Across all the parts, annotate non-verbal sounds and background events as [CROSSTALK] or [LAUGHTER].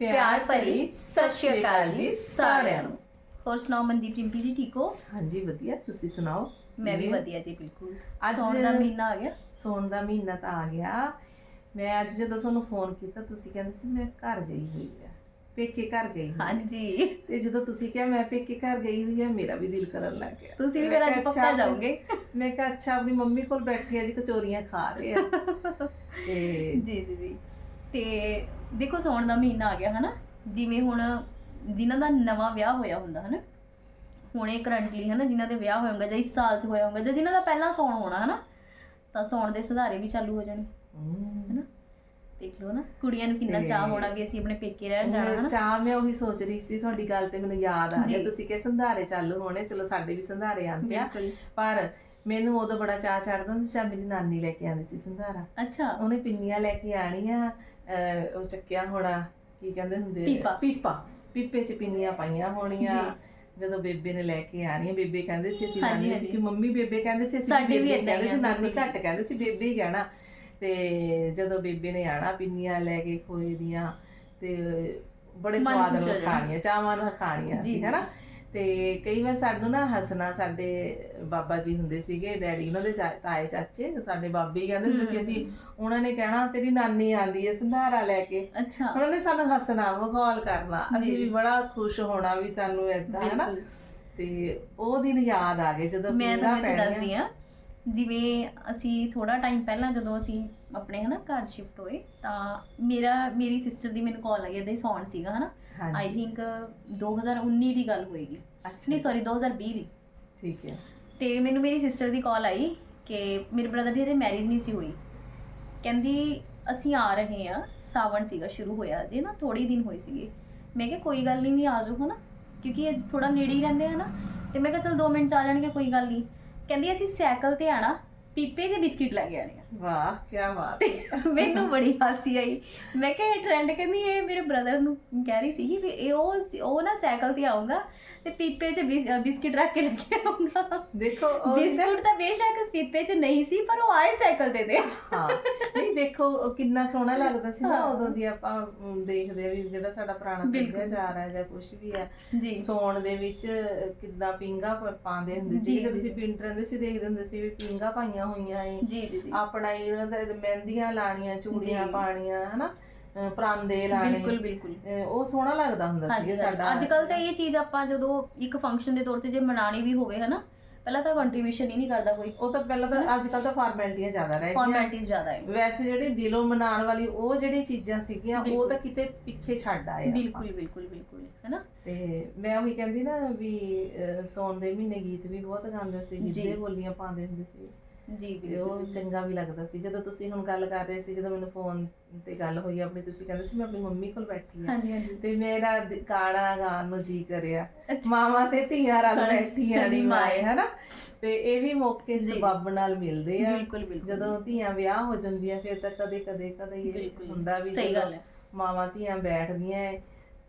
ਪਿਆਰ ਭਰੀ ਸਤਿ ਸ਼੍ਰੀ ਅਕਾਲ ਜੀ ਸਾਰਿਆਂ ਨੂੰ। ਹੋਰ ਸੁਣਾਓ ਮਨਦੀਪ ਰਿੰਪੀ ਜੀ ਠੀਕ ਹੋ? ਹਾਂਜੀ ਵਧੀਆ। ਤੁਸੀਂ ਸੁਣਾਓ? ਮੈਂ ਵੀ? ਵਧੀਆ ਜੀ ਬਿਲਕੁਲ। ਅੱਜ- ਸੌਣ ਦਾ ਮਹੀਨਾ ਆ ਗਿਆ। ਸੌਣ ਦਾ ਮਹੀਨਾ ਤਾਂ ਆ ਗਿਆ। ਮੈਂ ਅੱਜ ਜਦੋਂ ਤੁਹਾਨੂੰ ਫੋਨ ਕੀਤਾ ਤੁਸੀਂ ਕਹਿੰਦੇ ਸੀ ਮੈਂ ਘਰ ਗਈ ਹੋਈ ਆ। ਪੇਕੇ ਘਰ ਗਈ। ਹਾਂਜੀ। ਤੇ ਜਦੋਂ ਤੁਸੀਂ ਕਿਹਾ ਮੈਂ ਪੇਕੇ ਘਰ ਗਈ ਹੋਈ ਆ ਮੇਰਾ ਵੀ ਦਿਲ ਕਰਨ ਲੱਗ ਗਿਆ। ਤੁਸੀਂ ਵੀ ਮੈਂ ਫਿਰ ਅੱਜ ਪੱਕਾ ਜਾਓਗੇ? ਮੈਂ ਕਿਹਾ ਅੱਛਾ ਆਪਣੀ ਮੰਮੀ ਕੋਲ ਬੈਠੀ ਆ ਜੀ ਕਚੋਰੀਆਂ ਖਾ ਰਹੇ ਆ। [LAUGHS] ਤੇ ਜੀ ਜੀ ਜੀ। ਤੇ ਦੇਖੋ ਸੌਣ ਦਾ ਮਹੀਨਾ ਆ ਗਿਆ ਹਨਾ ਜਿਵੇਂ ਹੁਣ ਜਿਨ੍ਹਾਂ ਦਾ ਨਵਾਂ ਵਿਆਹ ਹੋਇਆ ਹੁੰਦਾ ਹਨਾ ਹੁਣੇ ਕਰੰਟਲੀ ਹਨਾ ਜਿਨ੍ਹਾਂ ਦੇ ਵਿਆਹ ਹੋਇਆ ਹੋਗਾ ਜਾਂ ਇਸ ਸਾਲ 'ਚ ਹੋਇਆ ਹੋਗਾ ਜਾਂ ਜਿਨ੍ਹਾਂ ਦਾ ਪਹਿਲਾਂ ਸੌਣ ਹੋਣਾ ਹਨਾ ਤਾਂ ਸੌਣ ਦੇ ਸੁਧਾਰੇ ਵੀ ਚਾਲੂ ਹੋ ਜਾਣੇ ਹਨਾ। ਦੇਖ ਲਓ ਨਾ ਕੁੜੀਆਂ ਨੂੰ ਕਿੰਨਾ ਚਾਹ ਹੋਣਾ ਵੀ ਅਸੀਂ ਆਪਣੇ ਪੇਕੇ ਰਹਿਣ ਜਾਣਾ ਹਨਾ। ਚਾਹ ਮੈਂ ਉਹੀ ਸੋਚ ਰਹੀ ਸੀ ਤੁਹਾਡੀ ਗੱਲ ਤੇ ਮੈਨੂੰ ਯਾਦ ਆ ਗਿਆ। ਤੁਸੀਂ ਕਿ ਸੰਧਾਰੇ ਚਾਲੂ ਹੋਣੇ ਚਲੋ ਸਾਡੇ ਵੀ ਸੰਧਾਰੇ ਆਉਂਦੇ ਆ ਪਰ ਮੈਨੂੰ ਉਦੋਂ ਬੜਾ ਚਾਹ ਚੜਦਾ ਹੁੰਦਾ ਸੀ ਮੇਰੀ ਨਾਨੀ ਲੈ ਕੇ ਆਉਂਦੀ ਸੀ ਸੰਧਾਰਾ। ਅੱਛਾ। ਉਹਨੇ ਪਿੰਨੀਆਂ ਲੈ ਕੇ ਆਣੀਆਂ ਅਹ, ਉਹ ਚੱਕਿਆ ਹੋਣਾ ਕੀ ਕਹਿੰਦੇ ਹੁੰਦੇ ਪੀਪਾ। ਪੀਪਾ ਪੀਪੇ 'ਚ ਪਿੰਨੀਆਂ ਪਾਈਆਂ ਹੋਣੀਆਂ ਜਦੋਂ ਬੇਬੇ ਨੇ ਲੈ ਕੇ ਆਣੀਆਂ ਬੇਬੇ ਕਹਿੰਦੇ ਸੀ ਅਸੀਂ ਹਾਂਜੀ, ਨਾਨੀ ਹਾਂਜੀ। ਕਿ ਮੰਮੀ ਬੇਬੇ ਕਹਿੰਦੇ ਸੀ ਅਸੀਂ ਸਾਡੇ ਵੀ ਬੇਬੇ ਏਦਾਂ ਹੀ ਕਹਿੰਦੇ ਸੀ ਆ, ਨਾਨੀ। ਘੱਟ ਕਹਿੰਦੇ ਸੀ ਬੇਬੇ ਹੀ ਕਹਿਣਾ ਤੇ ਜਦੋਂ ਬੇਬੇ ਨੇ ਆਣਾ ਪਿੰਨੀਆਂ ਲੈ ਕੇ ਖੋਏ ਦੀਆਂ ਤੇ ਬੜੇ ਮਨ ਸਵਾਦ ਖੁਸ਼ ਹੋ ਨਾਲ ਜਾਣਾ। ਖਾਣੀਆਂ ਚਾਵਾਂ ਨਾਲ ਖਾਣੀਆਂ ਜੀ, ਸੀ ਜੀ। ਹੈਨਾ ਤੇ ਕਈ ਵਾਰ ਸਾਨੂੰ ਨਾ ਹੱਸਣਾ ਸਾਡੇ ਬਾਬਾ ਜੀ ਹੁੰਦੇ ਸੀਗੇ ਡੈਡੀ ਉਹਨਾਂ ਦੇ ਚਾ- ਤਾਏ ਚਾਚੇ ਸਾਡੇ ਬਾਬੇ ਹੀ ਕਹਿੰਦੇ ਹੁੰਦੇ ਸੀ ਅਸੀਂ ਉਹਨਾਂ ਨੇ ਕਹਿਣਾ ਤੇਰੀ ਨਾਨੀ ਆਂਦੀ ਹੈ ਸੰਧਾਰਾ ਲੈ ਕੇ। ਅੱਛਾ। ਉਹਨਾਂ ਨੇ ਸਾਨੂੰ ਹੱਸਣਾ ਮਖੌਲ ਕਰਨਾ ਅਸੀਂ। ਵੀ ਬੜਾ ਖੁਸ਼ ਹੋਣਾ ਵੀ ਸਾਨੂੰ ਏਦਾਂ ਹੈ ਨਾ ਬਿਲਕੁਲ। ਤੇ ਉਹ ਦਿਨ ਯਾਦ ਆ ਗਏ ਜਦੋਂ ਮੈਂ ਪੀਂਘਾਂ ਤੁਹਾਨੂੰ ਪੈਣੀਆਂ। ਦੱਸਦੀ ਆ ਜਿਵੇਂ ਅਸੀਂ ਥੋੜਾ ਟਾਈਮ ਪਹਿਲਾਂ ਜਦੋਂ ਅਸੀਂ ਆਪਣੇ ਹਨਾ ਘਰ ਸ਼ਿਫਟ ਹੋਏ ਤਾਂ ਮੇਰਾ ਮੇਰੀ ਸਿਸਟਰ ਦੀ ਮੈਨੂੰ ਕਾਲ ਆਈ ਇਹਦੇ ਸੌਣ ਸੀਗਾ ਹਨਾ? ਆਈ ਹਾਂਜੀ। ਥਿੰਕ 2019 ਦੀ ਗੱਲ ਹੋਏਗੀ। ਅੱਛਾ। ਨਹੀਂ ਸੌਰੀ 2020 ਦੀ। ਠੀਕ ਹੈ। ਤੇ ਮੈਨੂੰ ਮੇਰੀ ਸਿਸਟਰ ਦੀ ਕਾਲ ਆਈ ਕਿ ਮੇਰੇ ਬ੍ਰਦਰ ਦੀ ਹਜੇ ਮੈਰਿਜ ਨਹੀਂ ਸੀ ਹੋਈ। ਕਹਿੰਦੀ ਅਸੀਂ ਆ ਰਹੇ ਆ ਸਾਵਣ ਸੀਗਾ ਸ਼ੁਰੂ ਹੋਇਆ ਜੇ ਨਾ ਥੋੜੀ ਦਿਨ ਹੋਏ ਸੀਗੇ। ਮੈਂ ਕਿਹਾ ਕੋਈ ਗੱਲ ਨਹੀਂ ਵੀ ਆ ਜਾਓ ਹਨਾ ਕਿਉਂਕਿ ਇਹ ਥੋੜਾ ਨੇੜੇ ਹੀ ਰਹਿੰਦੇ ਆ ਨਾ। ਤੇ ਮੈਂ ਕਿਹਾ ਚਲ 2 ਮਿੰਟ ਚ ਆ ਜਾਣਗੇ ਕੋਈ ਗੱਲ ਨਹੀਂ। ਕਹਿੰਦੀ ਅਸੀਂ ਸਾਈਕਲ ਤੇ ਆਣਾ ਪੀਪੇ 'ਚ ਬਿਸਕਿਟ ਲੈ ਕੇ ਆਣੇ ਆ ਵਾਹ ਕੀ ਬਾਤ ਮੈਨੂੰ ਬੜੀ ਹਾਸੀ ਆਈ। ਮੈਂ ਕਿਹਾ ਇਹ ਟ੍ਰੈਂਡ ਕਹਿੰਦੀ ਇਹ ਮੇਰੇ ਬ੍ਰਦਰ ਨੂੰ ਕਹਿ ਰਹੀ ਸੀ ਵੀ ਇਹ ਉਹ ਉਹ ਨਾ ਸਾਈਕਲ ਤੇ ਆਊਗਾ ਤੇ ਪੀਪੇ 'ਚ ਬਿਸ- ਅ, ਬਿਸਕਿਟ ਰੱਖ ਕੇ ਲੈ ਕੇ ਆਊਗਾ ਦੇਖੋ ਉਹ ਬਿਸਕੁਟ ਤਾਂ ਬੇਸ਼ੱਕ ਪੀਪੇ 'ਚ ਨਹੀਂ ਸੀ ਪਰ ਉਹ ਆਏ ਸਾਈਕਲ ਤੇ ਤੇ ਹਾਂ। ਨਹੀਂ ਦੇਖੋ ਉਹ ਕਿੰਨਾ ਸੋਹਣਾ ਲੱਗਦਾ ਸੀ ਨਾ ਹਾਂ। ਉਦੋਂ ਦੀ ਆਪਾਂ ਅਮ, ਦੇਖਦੇ ਆ ਵੀ ਜਿਹੜਾ ਸਾਡਾ ਪੁਰਾਣਾ ਬਿਲਕੁਲ। ਸੱਭਿਆਚਾਰ ਹੈ ਜਾਂ ਕੁਝ ਵੀ ਹੈ ਜੀ। ਸੌਣ ਦੇ ਵਿੱਚ ਕਿੱਦਾਂ ਪਿੰਗਾ ਪਾਉਂਦੇ ਹੁੰਦੇ ਸੀ। ਜਦੋਂ ਜੀ, ਅਸੀਂ ਪਿੰਡ ਰਹਿੰਦੇ ਸੀ ਦੇਖਦੇ ਹੁੰਦੇ ਸੀ ਵੀ ਪਿੰਗਾ ਪਾਈਆਂ ਹੋਈਆਂ ਏ। ਜੀ ਜੀ ਜੀ। ਆਪਣਾ ਹੀ ਉਹਨਾਂ ਦਾ ਮਹਿੰਦੀਆਂ ਲਾਣੀਆਂ ਚੂੜੀਆਂ ਜੀ। ਪਾਣੀਆਂ ਹਨਾ? ਪਰਾਂਦੇ ਲਾਣੇ ਬਿਲਕੁਲ ਬਿਲਕੁਲ। ਉਹ ਸੋਹਣਾ ਲੱਗਦਾ ਹੁੰਦਾ ਸੀ ਸਾਡਾ। ਅੱਜ ਕੱਲ ਤਾਂ ਇਹ ਚੀਜ਼ ਆਪਾਂ ਜਦੋਂ ਇੱਕ ਫੰਕਸ਼ਨ ਦੇ ਤੌਰ ਤੇ ਜੇ ਮਨਾਣੀ ਵੀ ਹੋਵੇ ਹਨਾ ਪਹਿਲਾਂ ਤਾਂ ਕੰਟਰੀਬਿਊਸ਼ਨ ਹੀ ਨਹੀਂ ਕਰਦਾ ਕੋਈ। ਉਹ ਤਾਂ ਪਹਿਲਾਂ ਤਾਂ ਅੱਜ ਕੱਲ ਤਾਂ ਫਾਰਮੈਲਿਟੀਆਂ ਜ਼ਿਆਦਾ ਰਹਿ ਗਈਆਂ। ਫਾਰਮੈਲਿਟੀਜ਼ ਜ਼ਿਆਦਾ ਹੈ ਵੈਸੇ ਜਿਹੜੀ ਦਿਲੋਂ ਮਨਾਉਣ ਵਾਲੀ ਉਹ ਜਿਹੜੀ ਚੀਜ਼ਾਂ ਸੀਗੀਆਂ ਉਹ। ਤਾਂ ਕਿਤੇ ਪਿੱਛੇ ਛੱਡ ਆਏ। ਬਿਲਕੁਲ ਬਿਲਕੁਲ ਬਿਲਕੁਲ ਹੈਨਾ? ਤੇ ਮੈਂ ਉਹੀ ਕਹਿੰਦੀ ਨਾ ਵੀ ਸੌਣ ਦੇ ਮਹੀਨੇ ਗੀਤ ਵੀ ਬਹੁਤ ਗਾਉਂਦੇ ਸੀ। ਗਿੱਧੇ ਬੋਲੀਆਂ ਪਾਉਂਦੇ ਹੁੰਦੇ ਸੀ। ਜੀ ਤੇ ਉਹ ਚੰਗਾ ਵੀ ਲੱਗਦਾ ਸੀ। ਜਦੋਂ ਤੁਸੀਂ ਹੁਣ ਗੱਲ ਕਰ ਰਹੇ ਸੀ ਜਦੋਂ ਮੈਨੂੰ ਫੋਨ ਤੇ ਗੱਲ ਹੋਈ ਆਪਣੀ ਤੁਸੀਂ ਕਹਿੰਦੇ ਸੀ ਮੈਂ ਆਪਣੀ ਮੰਮੀ ਕੋਲ ਬੈਠੀ ਹਾਂਜੀ ਹਾਂਜੀ। ਤੇ ਮੇਰਾ ਦ- ਗਾਣਾ ਨੂੰ ਜੀ ਕਰਿਆ। ਅੱਛਾ। ਮਾਵਾਂ ਤੇ ਧੀਆਂ ਰਲ ਹਾਂਜੀ, ਬੈਠੀਆਂ ਨੀ ਮਾਏ ਹਨਾ? ਤੇ ਇਹ ਵੀ ਮੌਕੇ ਜੀ। ਸਬੱਬ ਨਾਲ ਮਿਲਦੇ ਆ। ਬਿਲਕੁਲ ਬਿਲਕੁਲ। ਜਦੋਂ ਧੀਆਂ ਵਿਆਹ ਹੋ ਜਾਂਦੀਆਂ ਫਿਰ ਤਾਂ ਕਦੇ ਕਦੇ ਕਦੇ ਇਹ ਬਿਲਕੁਲ। ਹੁੰਦਾ ਵੀ ਸਹੀ ਜਦੋਂ ਗੱਲ ਹੈ। ਮਾਵਾਂ ਧੀਆਂ ਬੈਠਦੀਆਂ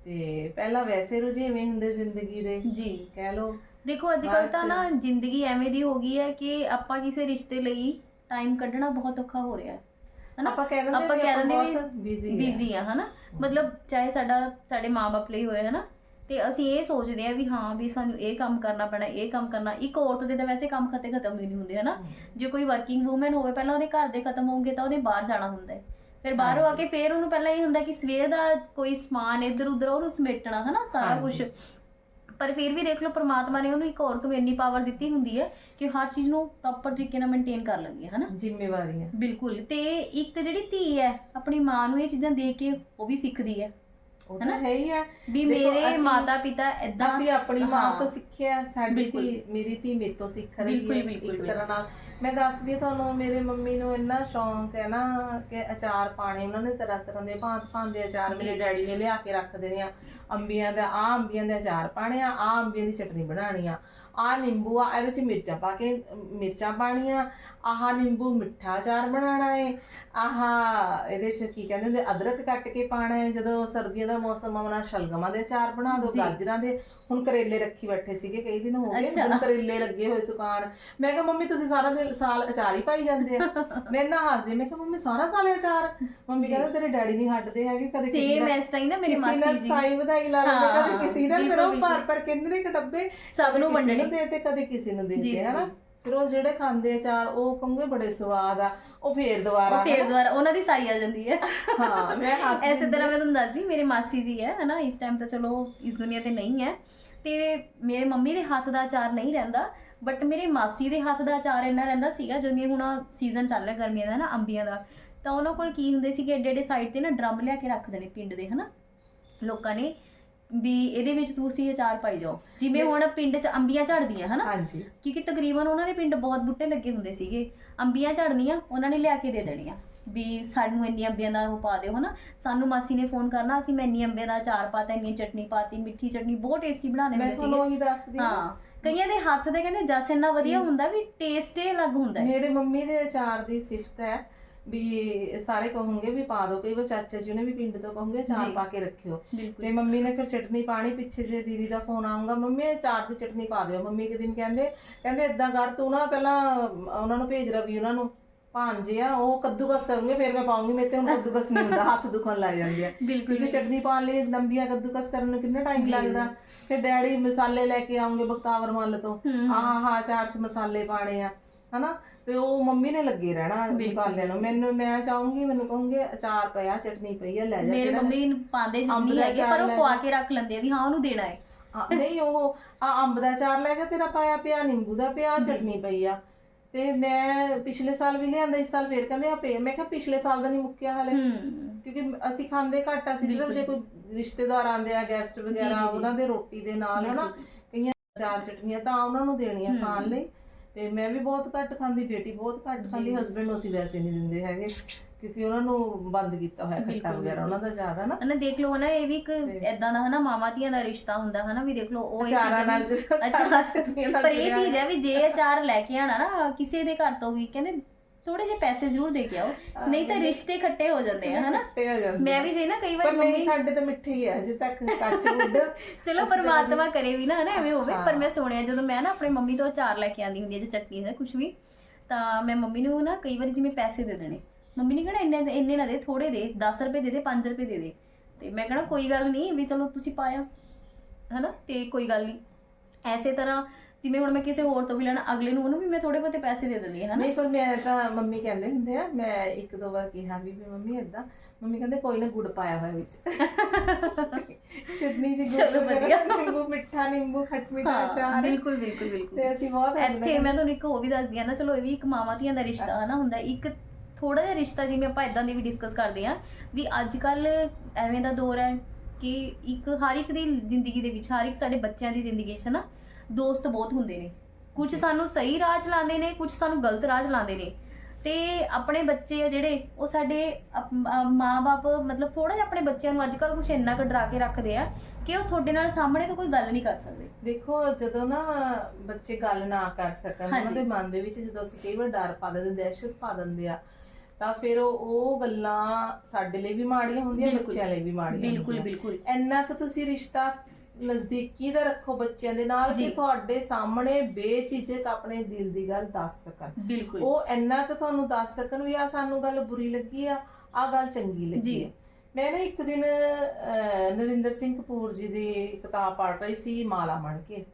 ਤੇ ਪਹਿਲਾਂ ਵੈਸੇ ਰੁਝੇਵੇਂ ਹੁੰਦੇ ਜ਼ਿੰਦਗੀ ਦੇ। ਜੀ। ਕਹਿ ਲੋ ਦੇਖੋ ਅੱਜ ਕੱਲ ਤਾਂ ਨਾ ਜ਼ਿੰਦਗੀ ਐਵੇਂ ਦੀ ਹੋ ਗਈ ਹੈ ਕਿ ਆਪਾਂ ਕਿਸੇ ਰਿਸ਼ਤੇ ਲਈ ਟਾਈਮ ਕੱਢਣਾ ਬਹੁਤ ਔਖਾ ਹੋ ਰਿਹਾ ਹੈ। ਹਨਾ? ਆਪਾਂ ਕਹਿ ਦਿੰਦੇ ਆਪਾਂ ਕਹਿ ਦਿੰਦੇ ਬਿਜ਼ੀ ਬਿਜ਼ੀ ਆ ਹਨਾ? ਮਤਲਬ ਚਾਹੇ ਸਾਡਾ ਸਾਡੇ ਮਾਪੇ ਲਈ ਹੋਏ ਹਨਾ? ਤੇ ਅਸੀਂ ਇਹ ਸੋਚਦੇ ਆ ਵੀ ਹਾਂ ਵੀ ਸਾਨੂੰ ਇਹ ਕੰਮ ਕਰਨਾ ਪੈਣਾ ਇਹ ਕੰਮ ਕਰਨਾ। ਇੱਕ ਔਰਤ ਦੇ ਤਾਂ ਵੈਸੇ ਕੰਮ ਖਤੇ ਖਤਮ ਹੀ ਨਹੀਂ ਹੁੰਦੇ ਹਨਾ? ਜੇ ਕੋਈ ਵਰਕਿੰਗ ਔਮਨ ਹੋਵੇ ਪਹਿਲਾਂ ਉਹਦੇ ਘਰ ਦੇ ਖਤਮ ਹੋਣਗੇ ਤਾਂ ਉਹਨੇ ਬਾਹਰ ਜਾਣਾ ਹੁੰਦਾ ਹੈ। ਫਿਰ ਬਾਹਰੋਂ ਆ। ਕੇ ਫਿਰ ਉਹਨੂੰ ਪਹਿਲਾਂ ਇਹ ਹੁੰਦਾ ਕਿ ਸਵੇਰ ਦਾ ਕੋਈ ਸਮਾਨ ਇੱਧਰ ਉੱਧਰ ਉਹਨੂੰ ਸਮੇਟਣਾ ਹਨਾ? ਸਾਰਾ ਕੁਝ। ਪਰ ਫਿਰ ਵੀ ਦੇਖ ਲਓ ਪ੍ਰਮਾਤਮਾ ਨੇ ਉਹਨੂੰ ਇੱਕ ਔਰਤ ਨੂੰ ਇੰਨੀ ਪਾਵਰ ਦਿੱਤੀ ਹੁੰਦੀ ਹੈ ਕਿ ਹਰ ਚੀਜ਼ ਨੂੰ ਪ੍ਰੋਪਰ ਤਰੀਕੇ ਨਾਲ ਮੇਨਟੇਨ ਕਰ ਲੈਂਦੀ ਹੈ ਹਨਾ? ਜ਼ਿੰਮੇਵਾਰੀਆਂ। ਬਿਲਕੁਲ। ਤੇ ਇੱਕ ਜਿਹੜੀ ਧੀ ਹੈ ਆਪਣੀ ਮਾਂ ਨੂੰ ਇਹ ਚੀਜ਼ਾਂ ਦੇਖ ਕੇ ਉਹ ਵੀ ਸਿੱਖਦੀ ਹੈ। ਉਹ ਤਾਂ ਹੈ ਹੀ ਆ। ਵੀ ਮੇਰੇ ਮਾਤਾ ਪਿਤਾ ਇਦਾਂ ਅਸੀਂ ਆਪਣੀ ਮਾਂ। ਤੋਂ ਸਿੱਖਿਆ ਸਾਡੀ। ਧੀ ਮੇਰੀ ਧੀ ਮੇਰੇ ਤੋਂ ਸਿੱਖ ਰਹੀ ਹੈ ਇੱਕ ਤਰ੍ਹਾਂ ਨਾਲ। ਮੈਂ ਦੱਸਦੀ ਤੁਹਾਨੂੰ ਮੇਰੇ ਮੰਮੀ ਨੂੰ ਇੰਨਾ ਸ਼ੌਂਕ ਹੈ ਨਾ ਕਿ ਅਚਾਰ ਪਾਣੇ ਉਹਨਾਂ ਨੇ ਤਰ੍ਹਾਂ ਤਰ੍ਹਾਂ ਦੇ ਭਾਂਤ ਭਾਂਤ ਦੇ ਅਚਾਰ ਮੇਰੇ ਡੈਡੀ ਨੇ ਲਿਆ ਕੇ ਰੱਖ ਦੇਣੇ ਆ। ਅੰਬੀਆਂ ਦਾ ਆ ਅੰਬੀਆਂ ਦੇ ਅਚਾਰ ਪਾਣੇ ਆ ਆ ਅੰਬੀਆਂ ਦੀ ਚਟਨੀ ਬਣਾਉਣੀ ਆ। ਆ ਨਿੰਬੂ ਆ ਇਹਦੇ ਚ ਮਿਰਚਾਂ ਪਾ ਕੇ ਮਿਰਚਾਂ ਪਾਣੀਆਂ ਆਹ ਨਿੰਬੂ ਮਿੱਠਾ ਅਚਾਰ ਬਣਾਉਣਾ ਏ ਆਹ ਇਹਦੇ ਚ ਕੀ ਕਹਿੰਦੇ ਹੁੰਦੇ ਅਦਰਕ ਕੱਟ ਕੇ ਪਾਣਾ ਹੈ ਜਦੋਂ ਸਰਦੀਆਂ ਦਾ ਮੌਸਮ ਆਉਣਾ ਸ਼ਲਗਮਾਂ ਦੇ ਅਚਾਰ ਬਣਾ ਦਿਓ। ਗਾਜਰਾਂ ਦੇ ਹੁਣ ਕਰੇਲੇ ਰੱਖੀ ਬੈਠੇ ਸੀਗੇ ਕਈ ਦਿਨ ਹੋ ਗਏ। ਹੁਣ ਕਰੇਲੇ ਲੱਗੇ ਹੋਏ ਸੁਕਾਣ ਮੈਂ ਕਿਹਾ ਮੰਮੀ ਤੁਸੀਂ ਸਾਰਾ ਦਿਨ ਸਾਲ ਅਚਾਰ ਹੀ ਪਾਈ ਜਾਂਦੇ ਆ ਮੈਂ ਨਾ ਹੱਸਦੀ ਮੈਂ ਕਿਹਾ ਮੰਮੀ ਸਾਰਾ ਸਾਲ ਅਚਾਰ ਮੰਮੀ। ਕਹਿੰਦੇ ਤੇਰੇ ਡੈਡੀ ਨਹੀਂ ਹਟਦੇ ਹੈਗੇ ਕਦੇ ਕਿਸੇ ਸੇਮ ਨਾਲ ਇਸ ਤਰ੍ਹਾਂ ਹੀ ਨਾ ਮੇਰੇ ਕਿਸੇ ਨਾਲ ਮਾਸੀ ਜੀ ਸਾਈ ਵਧਾਈ ਲਾ ਲੈਂਦੇ ਹਾਂ, ਕਦੇ ਕਿਸੇ ਨਾਲ ਫਿਰ ਉਹ ਭਰ। ਭਰ ਕਹਿੰਦੇ ਨੇ ਕਿ ਡੱਬੇ ਸਭ ਨੂੰ ਵੰਡਣੇ ਦੇ ਤੇ ਕਦੇ ਕਿਸੇ ਨੂੰ ਦੇ ਜੀ, ਤੇ ਹਨਾ। ਫਿਰ ਉਹ ਜਿਹੜੇ ਖਾਂਦੇ ਅਚਾਰ ਉਹ ਕਹੂੰਗੇ ਬੜੇ ਸਵਾਦ ਆ। ਉਹ ਫੇਰ ਦੁਬਾਰਾ ਉਹ ਫੇਰ ਦੁਬਾਰਾ ਉਹਨਾਂ ਦੀ ਸਾਈ ਆ ਜਾਂਦੀ ਹੈ। ਹਾਂ ਮੈਂ ਹੱਸਦੀ ਐਸੇ ਤਰ੍ਹਾਂ ਮੈਂ ਤੁਹਾਨੂੰ ਦੱਸਦੀ ਮੇਰੇ ਮਾਸੀ ਜੀ ਹੈ ਹਨਾ? ਇਸ ਟਾਈਮ ਤਾਂ ਚਲੋ ਇਸ ਦੁਨੀਆ ਤੇ ਨਹੀਂ ਹੈ। ਤੇ ਮੇਰੇ ਮੰਮੀ ਦੇ ਹੱਥ ਦਾ ਅਚਾਰ ਨਹੀਂ ਰਹਿੰਦਾ ਬਟ ਮੇਰੇ ਮਾਸੀ ਦੇ ਹੱਥ ਦਾ ਅਚਾਰ ਇੰਨਾ ਰਹਿੰਦਾ ਸੀਗਾ ਜਿਵੇਂ ਹੁਣ ਸੀਜ਼ਨ ਚੱਲ ਰਿਹਾ ਗਰਮੀਆਂ ਦਾ ਨਾ ਅੰਬੀਆਂ ਦਾ। ਤਾਂ ਉਹਨਾਂ ਕੋਲ ਕੀ ਹੁੰਦੇ ਸੀ ਕਿ ਏਡੇ ਏਡੇ ਸਾਈਡ ਤੇ ਨਾ ਡਰਮ ਲਿਆ ਕੇ ਰੱਖ ਦੇਣੇ ਪਿੰਡ ਦੇ ਹਨਾ? ਲੋਕਾਂ ਨੇ। ਵੀ ਇਹਦੇ ਵਿੱਚ ਤੁਸੀਂ ਅਚਾਰ ਪਾਈ ਜਾਓ। ਜਿਵੇਂ ਹੁਣ ਪਿੰਡ 'ਚ ਅੰਬੀਆਂ ਝੜਦੀਆਂ ਹਨਾ? ਹਾਂਜੀ। ਕਿਉਂਕਿ ਤਕਰੀਬਨ ਉਹਨਾਂ ਦੇ ਪਿੰਡ ਬਹੁਤ ਬੂਟੇ ਲੱਗੇ ਹੁੰਦੇ ਸੀਗੇ। ਅੰਬੀਆਂ ਝੜਨੀਆਂ ਉਹਨਾਂ ਨੇ ਲਿਆ ਕੇ ਦੇ ਦੇਣੀਆਂ। ਵੀ ਸਾਨੂੰ ਇੰਨੀ ਅੰਬੀਆਂ ਦਾ ਉਹ ਪਾ ਦਿਓ ਹਨਾ? ਸਾਨੂੰ ਮਾਸੀ ਨੇ ਫੋਨ ਕਰਨਾ ਅਸੀਂ ਮੈਂ ਇੰਨੀ ਅੰਬੀਆਂ ਦਾ ਅਚਾਰ ਪਾਤਾ ਇੰਨੀ ਚਟਨੀ ਪਾਤੀ ਮਿੱਠੀ ਚਟਨੀ ਬਹੁਤ ਟੇਸਟੀ ਬਣਾਉਂਦੇ ਮੈਂ ਹੁੰਦੇ ਤੁਹਾਨੂੰ ਸੀਗੇ ਉਹੀ ਦੱਸਦੀ ਹਾਂ। ਹਾਂ ਕਈਆਂ ਦੇ ਹੱਥ ਦੇ ਕਹਿੰਦੇ ਜਸ ਇੰਨਾ ਵਧੀਆ ਹੁੰਦਾ ਵੀ ਟੇਸਟ ਹੀ ਅਲੱਗ ਹੁੰਦਾ ਹੈ। ਮੇਰੇ ਮੰਮੀ ਦੇ ਅਚਾਰ ਦੀ ਸਿਫਤ ਹੈ ਵੀ ਸਾਰੇ ਕਹੋਗੇ ਵੀ ਪਾ ਦਿਓ ਕਈ ਵਾਰ ਚਾਚਾ ਜੀ ਨੇ ਵੀ ਪਿੰਡ ਤੋਂ ਕਹੋਗੇ ਅਚਾਰ ਜੀ। ਪਾ ਕੇ ਰੱਖਿਓ। ਤੇ ਮੰਮੀ ਨੇ ਫਿਰ ਚਟਨੀ ਪਾਣੀ ਪਿੱਛੇ ਜੇ ਦੀਦੀ ਦਾ ਫੋਨ ਆਉਂਗਾ ਮੰਮੀ ਇਹ ਚਾਰ ਦੀ ਚਟਨੀ ਪਾ ਦਿਓ। ਮੰਮੀ ਇੱਕ ਦਿਨ ਕਹਿੰਦੇ ਕਹਿੰਦੇ ਇਦਾਂ ਕਰ ਤੂੰ ਨਾ ਪਹਿਲਾਂ ਉਹਨਾਂ ਨੂੰ ਭੇਜ ਰਵੀ ਉਹਨਾਂ ਨੂੰ ਭਾਂਜੇ ਆ ਉਹ ਕੱਦੂਕਸ ਕਰਨਗੇ ਫਿਰ ਮੈਂ ਪਾਉਂਗੀ ਮੇਰੇ ਤੇ ਹੁਣ ਕੱਦੂਕਸ ਨਹੀਂ ਹੁੰਦਾ ਹੱਥ ਦੁਖਣ ਲੱਗ ਜਾਂਦੇ ਆ। ਕਿਉਂਕਿ ਚਟਨੀ ਪਾਉਣ ਲਈ ਲੰਬੀਆਂ ਕੱਦੂਕਸ ਕਰਨ ਨੂੰ ਕਿੰਨਾ ਟਾਈਮ। ਲੱਗਦਾ। ਫਿਰ ਡੈਡੀ ਮਸਾਲੇ ਲੈ ਕੇ ਆਉਂਗੇ ਬਖਤਾਵਰ ਮੱਲ ਤੋਂ। ਆਹ ਹਾਂ ਚਾਰ ਚ ਮਸਾਲੇ ਪਾਣੇ ਆ। ਹਨਾ? ਤੇ ਉਹ ਮੰਮੀ ਨੇ ਲੱਗੇ ਰਹਿਣਾ ਮਸਾਲਿਆਂ ਨੂੰ। ਮੈਨੂੰ ਮੈਂ ਚਾਹੂੰਗੀ ਮੈਨੂੰ ਕਹੂੰਗੇ ਅਚਾਰ ਪਿਆ ਚਟਨੀ ਪਈ ਆ ਲੈ ਜਾ ਮੇਰੇ ਜਿਹੜਾ ਮੰਮੀ ਪਾਉਂਦੇ ਅੰਬ ਨਹੀਂ ਦਾ ਹੈਗੇ ਪਰ ਉਹ ਪਵਾ ਕੇ ਰੱਖ ਲੈਂਦੇ ਆ ਵੀ ਹਾਂ ਉਹਨੂੰ ਦੇਣਾ ਹੈ। ਹਾਂ, ਨਹੀਂ ਉਹ ਆ ਅੰਬ ਦਾ ਅਚਾਰ ਲੈ ਜਾ ਤੇਰਾ ਪਾਇਆ ਪਿਆ ਨਿੰਬੂ ਦਾ ਪਿਆ ਚਟਨੀ ਪਈ ਆ। ਤੇ ਮੈਂ ਪਿਛਲੇ ਸਾਲ ਵੀ ਲਿਆਂਦਾ ਇਸ ਸਾਲ ਫੇਰ ਕਹਿੰਦੇ ਆ ਪਏ ਮੈਂ ਕਿਹਾ ਪਿਛਲੇ ਸਾਲ ਦਾ ਨਹੀਂ ਮੁੱਕਿਆ ਹਲੇ। ਹੂੰ। ਕਿਉਂਕਿ ਅਸੀਂ ਖਾਂਦੇ ਘੱਟ ਆ, ਅਸੀਂ ਸਿਰਫ। ਜੇ ਕੋਈ ਰਿਸ਼ਤੇਦਾਰ ਆਂਦੇ ਆ ਗੈਸਟ ਵਗੈਰਾ। ਉਹਨਾਂ ਦੇ ਰੋਟੀ ਦੇ ਨਾਲ ਹਨਾ? ਕਈਆਂ ਚਾਰ ਚਟਨੀਆਂ ਤਾਂ ਉਹਨਾਂ ਨੂੰ ਦੇਣੀਆਂ ਹੂੰ। ਖਾਣ ਲਈ। ਤੇ ਮੈਂ ਵੀ ਬਹੁਤ ਘੱਟ ਖਾਂਦੀ ਬੇਟੀ ਬਹੁਤ ਘੱਟ ਖਾਂਦੀ। ਹਸਬੰਡ ਨੂੰ ਅਸੀਂ ਵੈਸੇ ਨਹੀਂ ਦਿੰਦੇ ਹੈਗੇ ਕਿਉਂਕਿ ਉਹਨਾਂ ਨੂੰ ਬੰਦ ਕੀਤਾ ਹੋਇਆ ਖੱਟਾ ਵਗੈਰਾ ਉਹਨਾਂ ਦਾ ਜ਼ਿਆਦਾ ਨਾ। ਹਨਾ ਦੇਖ ਲਓ ਨਾ ਇਹ ਵੀ ਇੱਕ ਐਦਾਂ ਦਾ ਹਨਾ ਮਾਮਾ ਧੀਆਂ ਦਾ ਰਿਸ਼ਤਾ ਹੁੰਦਾ ਹਨਾ ਵੀ ਦੇਖ ਲਓ ਉਹ ਅਚਾਰਾਂ ਨਾਲ ਪਰ ਇਹ ਚੀਜ਼ ਹੈ ਵੀ ਜੇ ਅਚਾਰ ਲੈ ਕੇ ਆਣਾ ਨਾ ਕਿਸੇ ਦੇ ਘਰ ਤੋਂ ਵੀ ਕਹਿੰਦੇ ਥੋੜੇ ਜਿਹੇ ਪੈਸੇ ਜ਼ਰੂਰ ਦੇ ਕੇ ਆਓ ਨਹੀਂ ਤਾਂ ਰਿਸ਼ਤੇ ਖੱਟੇ ਹੋ ਜਾਂਦੇ ਆ ਹਨਾ? ਮੈਂ। ਵੀ ਜੇ ਨਾ ਕਈ ਪਰ ਵਾਰ ਨਹੀਂ ਮੰਮੀ ਸਾਡੇ ਤਾਂ ਮਿੱਠੇ ਹੀ ਆ ਅਜੇ ਤੱਕ ਟੱਚ ਵੁੱਡ ਚਲੋ ਪਰਮਾਤਮਾ ਕਰੇ ਵੀ ਨਾ ਹਨਾ ਐਵੇਂ ਹੋਵੇ। ਪਰ ਮੈਂ ਸੁਣਿਆ ਜਦੋਂ ਮੈਂ ਨਾ ਆਪਣੇ ਮੰਮੀ ਤੋਂ ਅਚਾਰ ਲੈ ਕੇ ਆਂਦੀ ਹੁੰਦੀ ਜਾਂ ਚਟਨੀ ਜਾਂ ਕੁਝ ਵੀ ਤਾਂ ਮੈਂ ਮੰਮੀ ਨੂੰ ਨਾ ਕਈ ਵਾਰੀ ਜਿਵੇਂ ਪੈਸੇ ਦੇ ਦੇਣੇ। ਮੰਮੀ ਨੇ ਕਹਣਾ ਇੰਨੇ ਇੰਨੇ ਨਾ ਦੇ ਥੋੜੇ ਦੇ 10 ਰੁਪਏ ਦੇ ਦੇ 5 ਰੁਪਏ ਦੇ ਦੇ। ਤੇ ਮੈਂ ਕਹਣਾ ਕੋਈ ਗੱਲ ਨਹੀਂ ਵੀ ਚਲੋ ਤੁਸੀਂ ਪਾਇਆ ਹਨਾ? ਤੇ ਕੋਈ ਗੱਲ ਨਹੀਂ। ਐਸੇ ਤਰ੍ਹਾਂ ਜਿਵੇਂ ਹੁਣ ਮੈਂ ਕਿਸੇ ਹੋਰ ਤੋਂ ਵੀ ਲੈਣਾ ਅਗਲੇ ਨੂੰ ਉਹਨੂੰ ਵੀ ਮੈਂ ਥੋੜੇ ਬਹੁਤੇ ਪੈਸੇ ਦੇ ਦਿੰਦੀ ਹਾਂ ਹਨਾ? ਨਹੀਂ ਪਰ ਮੈਂ ਤਾਂ ਮੰਮੀ ਕਹਿੰਦੇ ਹੁੰਦੇ ਆ ਮੈਂ ਇੱਕ ਦੋ ਵਾਰ ਕਿਹਾ ਵੀ ਵੀ ਮੰਮੀ ਏਦਾਂ। ਮੰਮੀ ਕਹਿੰਦੇ ਕੋਈ ਨਾ ਗੁੜ ਪਾਇਆ ਹੋਇਆ ਵਿੱਚ। [LAUGHS] ਚਟਨੀ ਚ ਗੁੜ ਚਲੋ ਵਗੈਰਾ, ਵਧੀਆ। ਨਿੰਬੂ ਮਿੱਠਾ ਨਿੰਬੂ ਖੱਟ ਮਿੱਠਾ ਹਾਂ ਅਚਾਰ। ਬਿਲਕੁਲ ਬਿਲਕੁਲ ਬਿਲਕੁਲ। ਤੇ ਅਸੀਂ ਬਹੁਤ ਇੱਥੇ ਮੈਂ ਤੁਹਾਨੂੰ ਇੱਕ ਹੋਰ ਵੀ ਦੱਸਦੀ ਆ ਨਾ ਚਲੋ ਇਹ ਵੀ ਇੱਕ ਮਾਵਾਂ ਧੀਆਂ ਦਾ ਰਿਸ਼ਤਾ ਹਨਾ ਹੁੰਦਾ। ਇੱਕ ਥੋੜਾ ਜਿਹਾ ਰਿਸ਼ਤਾ ਜਿਵੇਂ ਆਪਾਂ ਇਦਾਂ ਦੀ ਵੀ ਡਿਸਕਸ ਕਰਦੇ ਆ ਵੀ ਅੱਜ ਕੱਲ ਐਵੇਂ ਦਾ ਦੌਰ ਹੈ ਕਿ ਇੱਕ ਹਰ ਇੱਕ ਦੀ ਜ਼ਿੰਦਗੀ ਦੇ ਵਿੱਚ ਹਰ ਇੱਕ ਸਾਡੇ ਬੱਚਿਆਂ ਦੀ ਜ਼ਿੰਦਗੀ 'ਚ ਨਾ ਦੋਸਤ ਬਹੁਤ ਹੁੰਦੇ ਨੇ ਕੁਝ ਸਾਨੂੰ ਸਹੀ ਰਾਹ ਚਲਾਉਂਦੇ ਨੇ ਕੁਝ ਸਾਨੂੰ ਗਲਤ ਰਾਹ ਚਲਾਉਂਦੇ ਨੇ ਤੇ ਆਪਣੇ ਬੱਚੇ ਆ ਜਿਹੜੇ ਉਹ ਸਾਡੇ ਮਾਪੇ ਮਤਲਬ ਥੋੜਾ ਜਿਹਾ ਆਪਣੇ ਬੱਚਿਆਂ ਨੂੰ ਅੱਜ ਕੱਲ ਕੁਝ ਇੰਨਾ ਕੁ ਡਰਾ ਕੇ ਰੱਖਦੇ ਆ ਕਿ ਉਹ ਤੁਹਾਡੇ ਨਾਲ ਸਾਹਮਣੇ ਤੋਂ ਕੋਈ ਗੱਲ ਨਹੀਂ ਕਰ ਸਕਦੇ ਦੇਖੋ ਜਦੋਂ ਨਾ ਬੱਚੇ ਗੱਲ ਨਾ ਕਰ ਸਕਣ ਉਹਨਾਂ। ਦੇ ਮਨ ਦੇ ਵਿੱਚ ਜਦੋਂ ਅਸੀਂ ਕਈ ਵਾਰ ਡਰ ਪਾ ਦਿੰਦੇ ਦਹਿਸ਼ਤ ਪਾ ਦਿੰਦੇ ਆ ਤਾਂ ਫਿਰ ਉਹ ਗੱਲਾਂ ਸਾਡੇ ਲਈ ਵੀ ਮਾੜੀਆਂ ਹੁੰਦੀਆਂ। ਬੱਚਿਆਂ ਲਈ ਵੀ ਮਾੜੀਆਂ ਬਿਲਕੁਲ। ਬਿਲਕੁਲ ਇੰਨਾ ਕੁ ਤੁਸੀਂ ਰਿਸ਼ਤਾ ਨਜ਼ਦੀਕੀ ਦਾ ਰੱਖੋ ਬੱਚਿਆਂ ਦੇ ਨਾਲ ਕਿ। ਤੁਹਾਡੇ ਸਾਹਮਣੇ ਬੇਝਿਜਕ ਆਪਣੇ ਦਿਲ ਦੀ ਗੱਲ ਦੱਸ ਸਕਣ ਬਿਲਕੁਲ ਉਹ ਇੰਨਾ ਕੁ ਤੁਹਾਨੂੰ ਦੱਸ ਸਕਣ ਵੀ ਆ ਸਾਨੂੰ ਗੱਲ ਬੁਰੀ ਲੱਗੀ ਆ ਆ ਗੱਲ ਚੰਗੀ ਲੱਗੀ। ਆ ਮੈਂ ਨਾ ਇੱਕ ਦਿਨ ਨਰਿੰਦਰ ਸਿੰਘ ਕਪੂਰ ਜੀ ਦੀ ਕਿਤਾਬ ਪੜ੍ਹ ਰਹੀ ਸੀ ਮਾਲਾ ਬਣ ਕੇ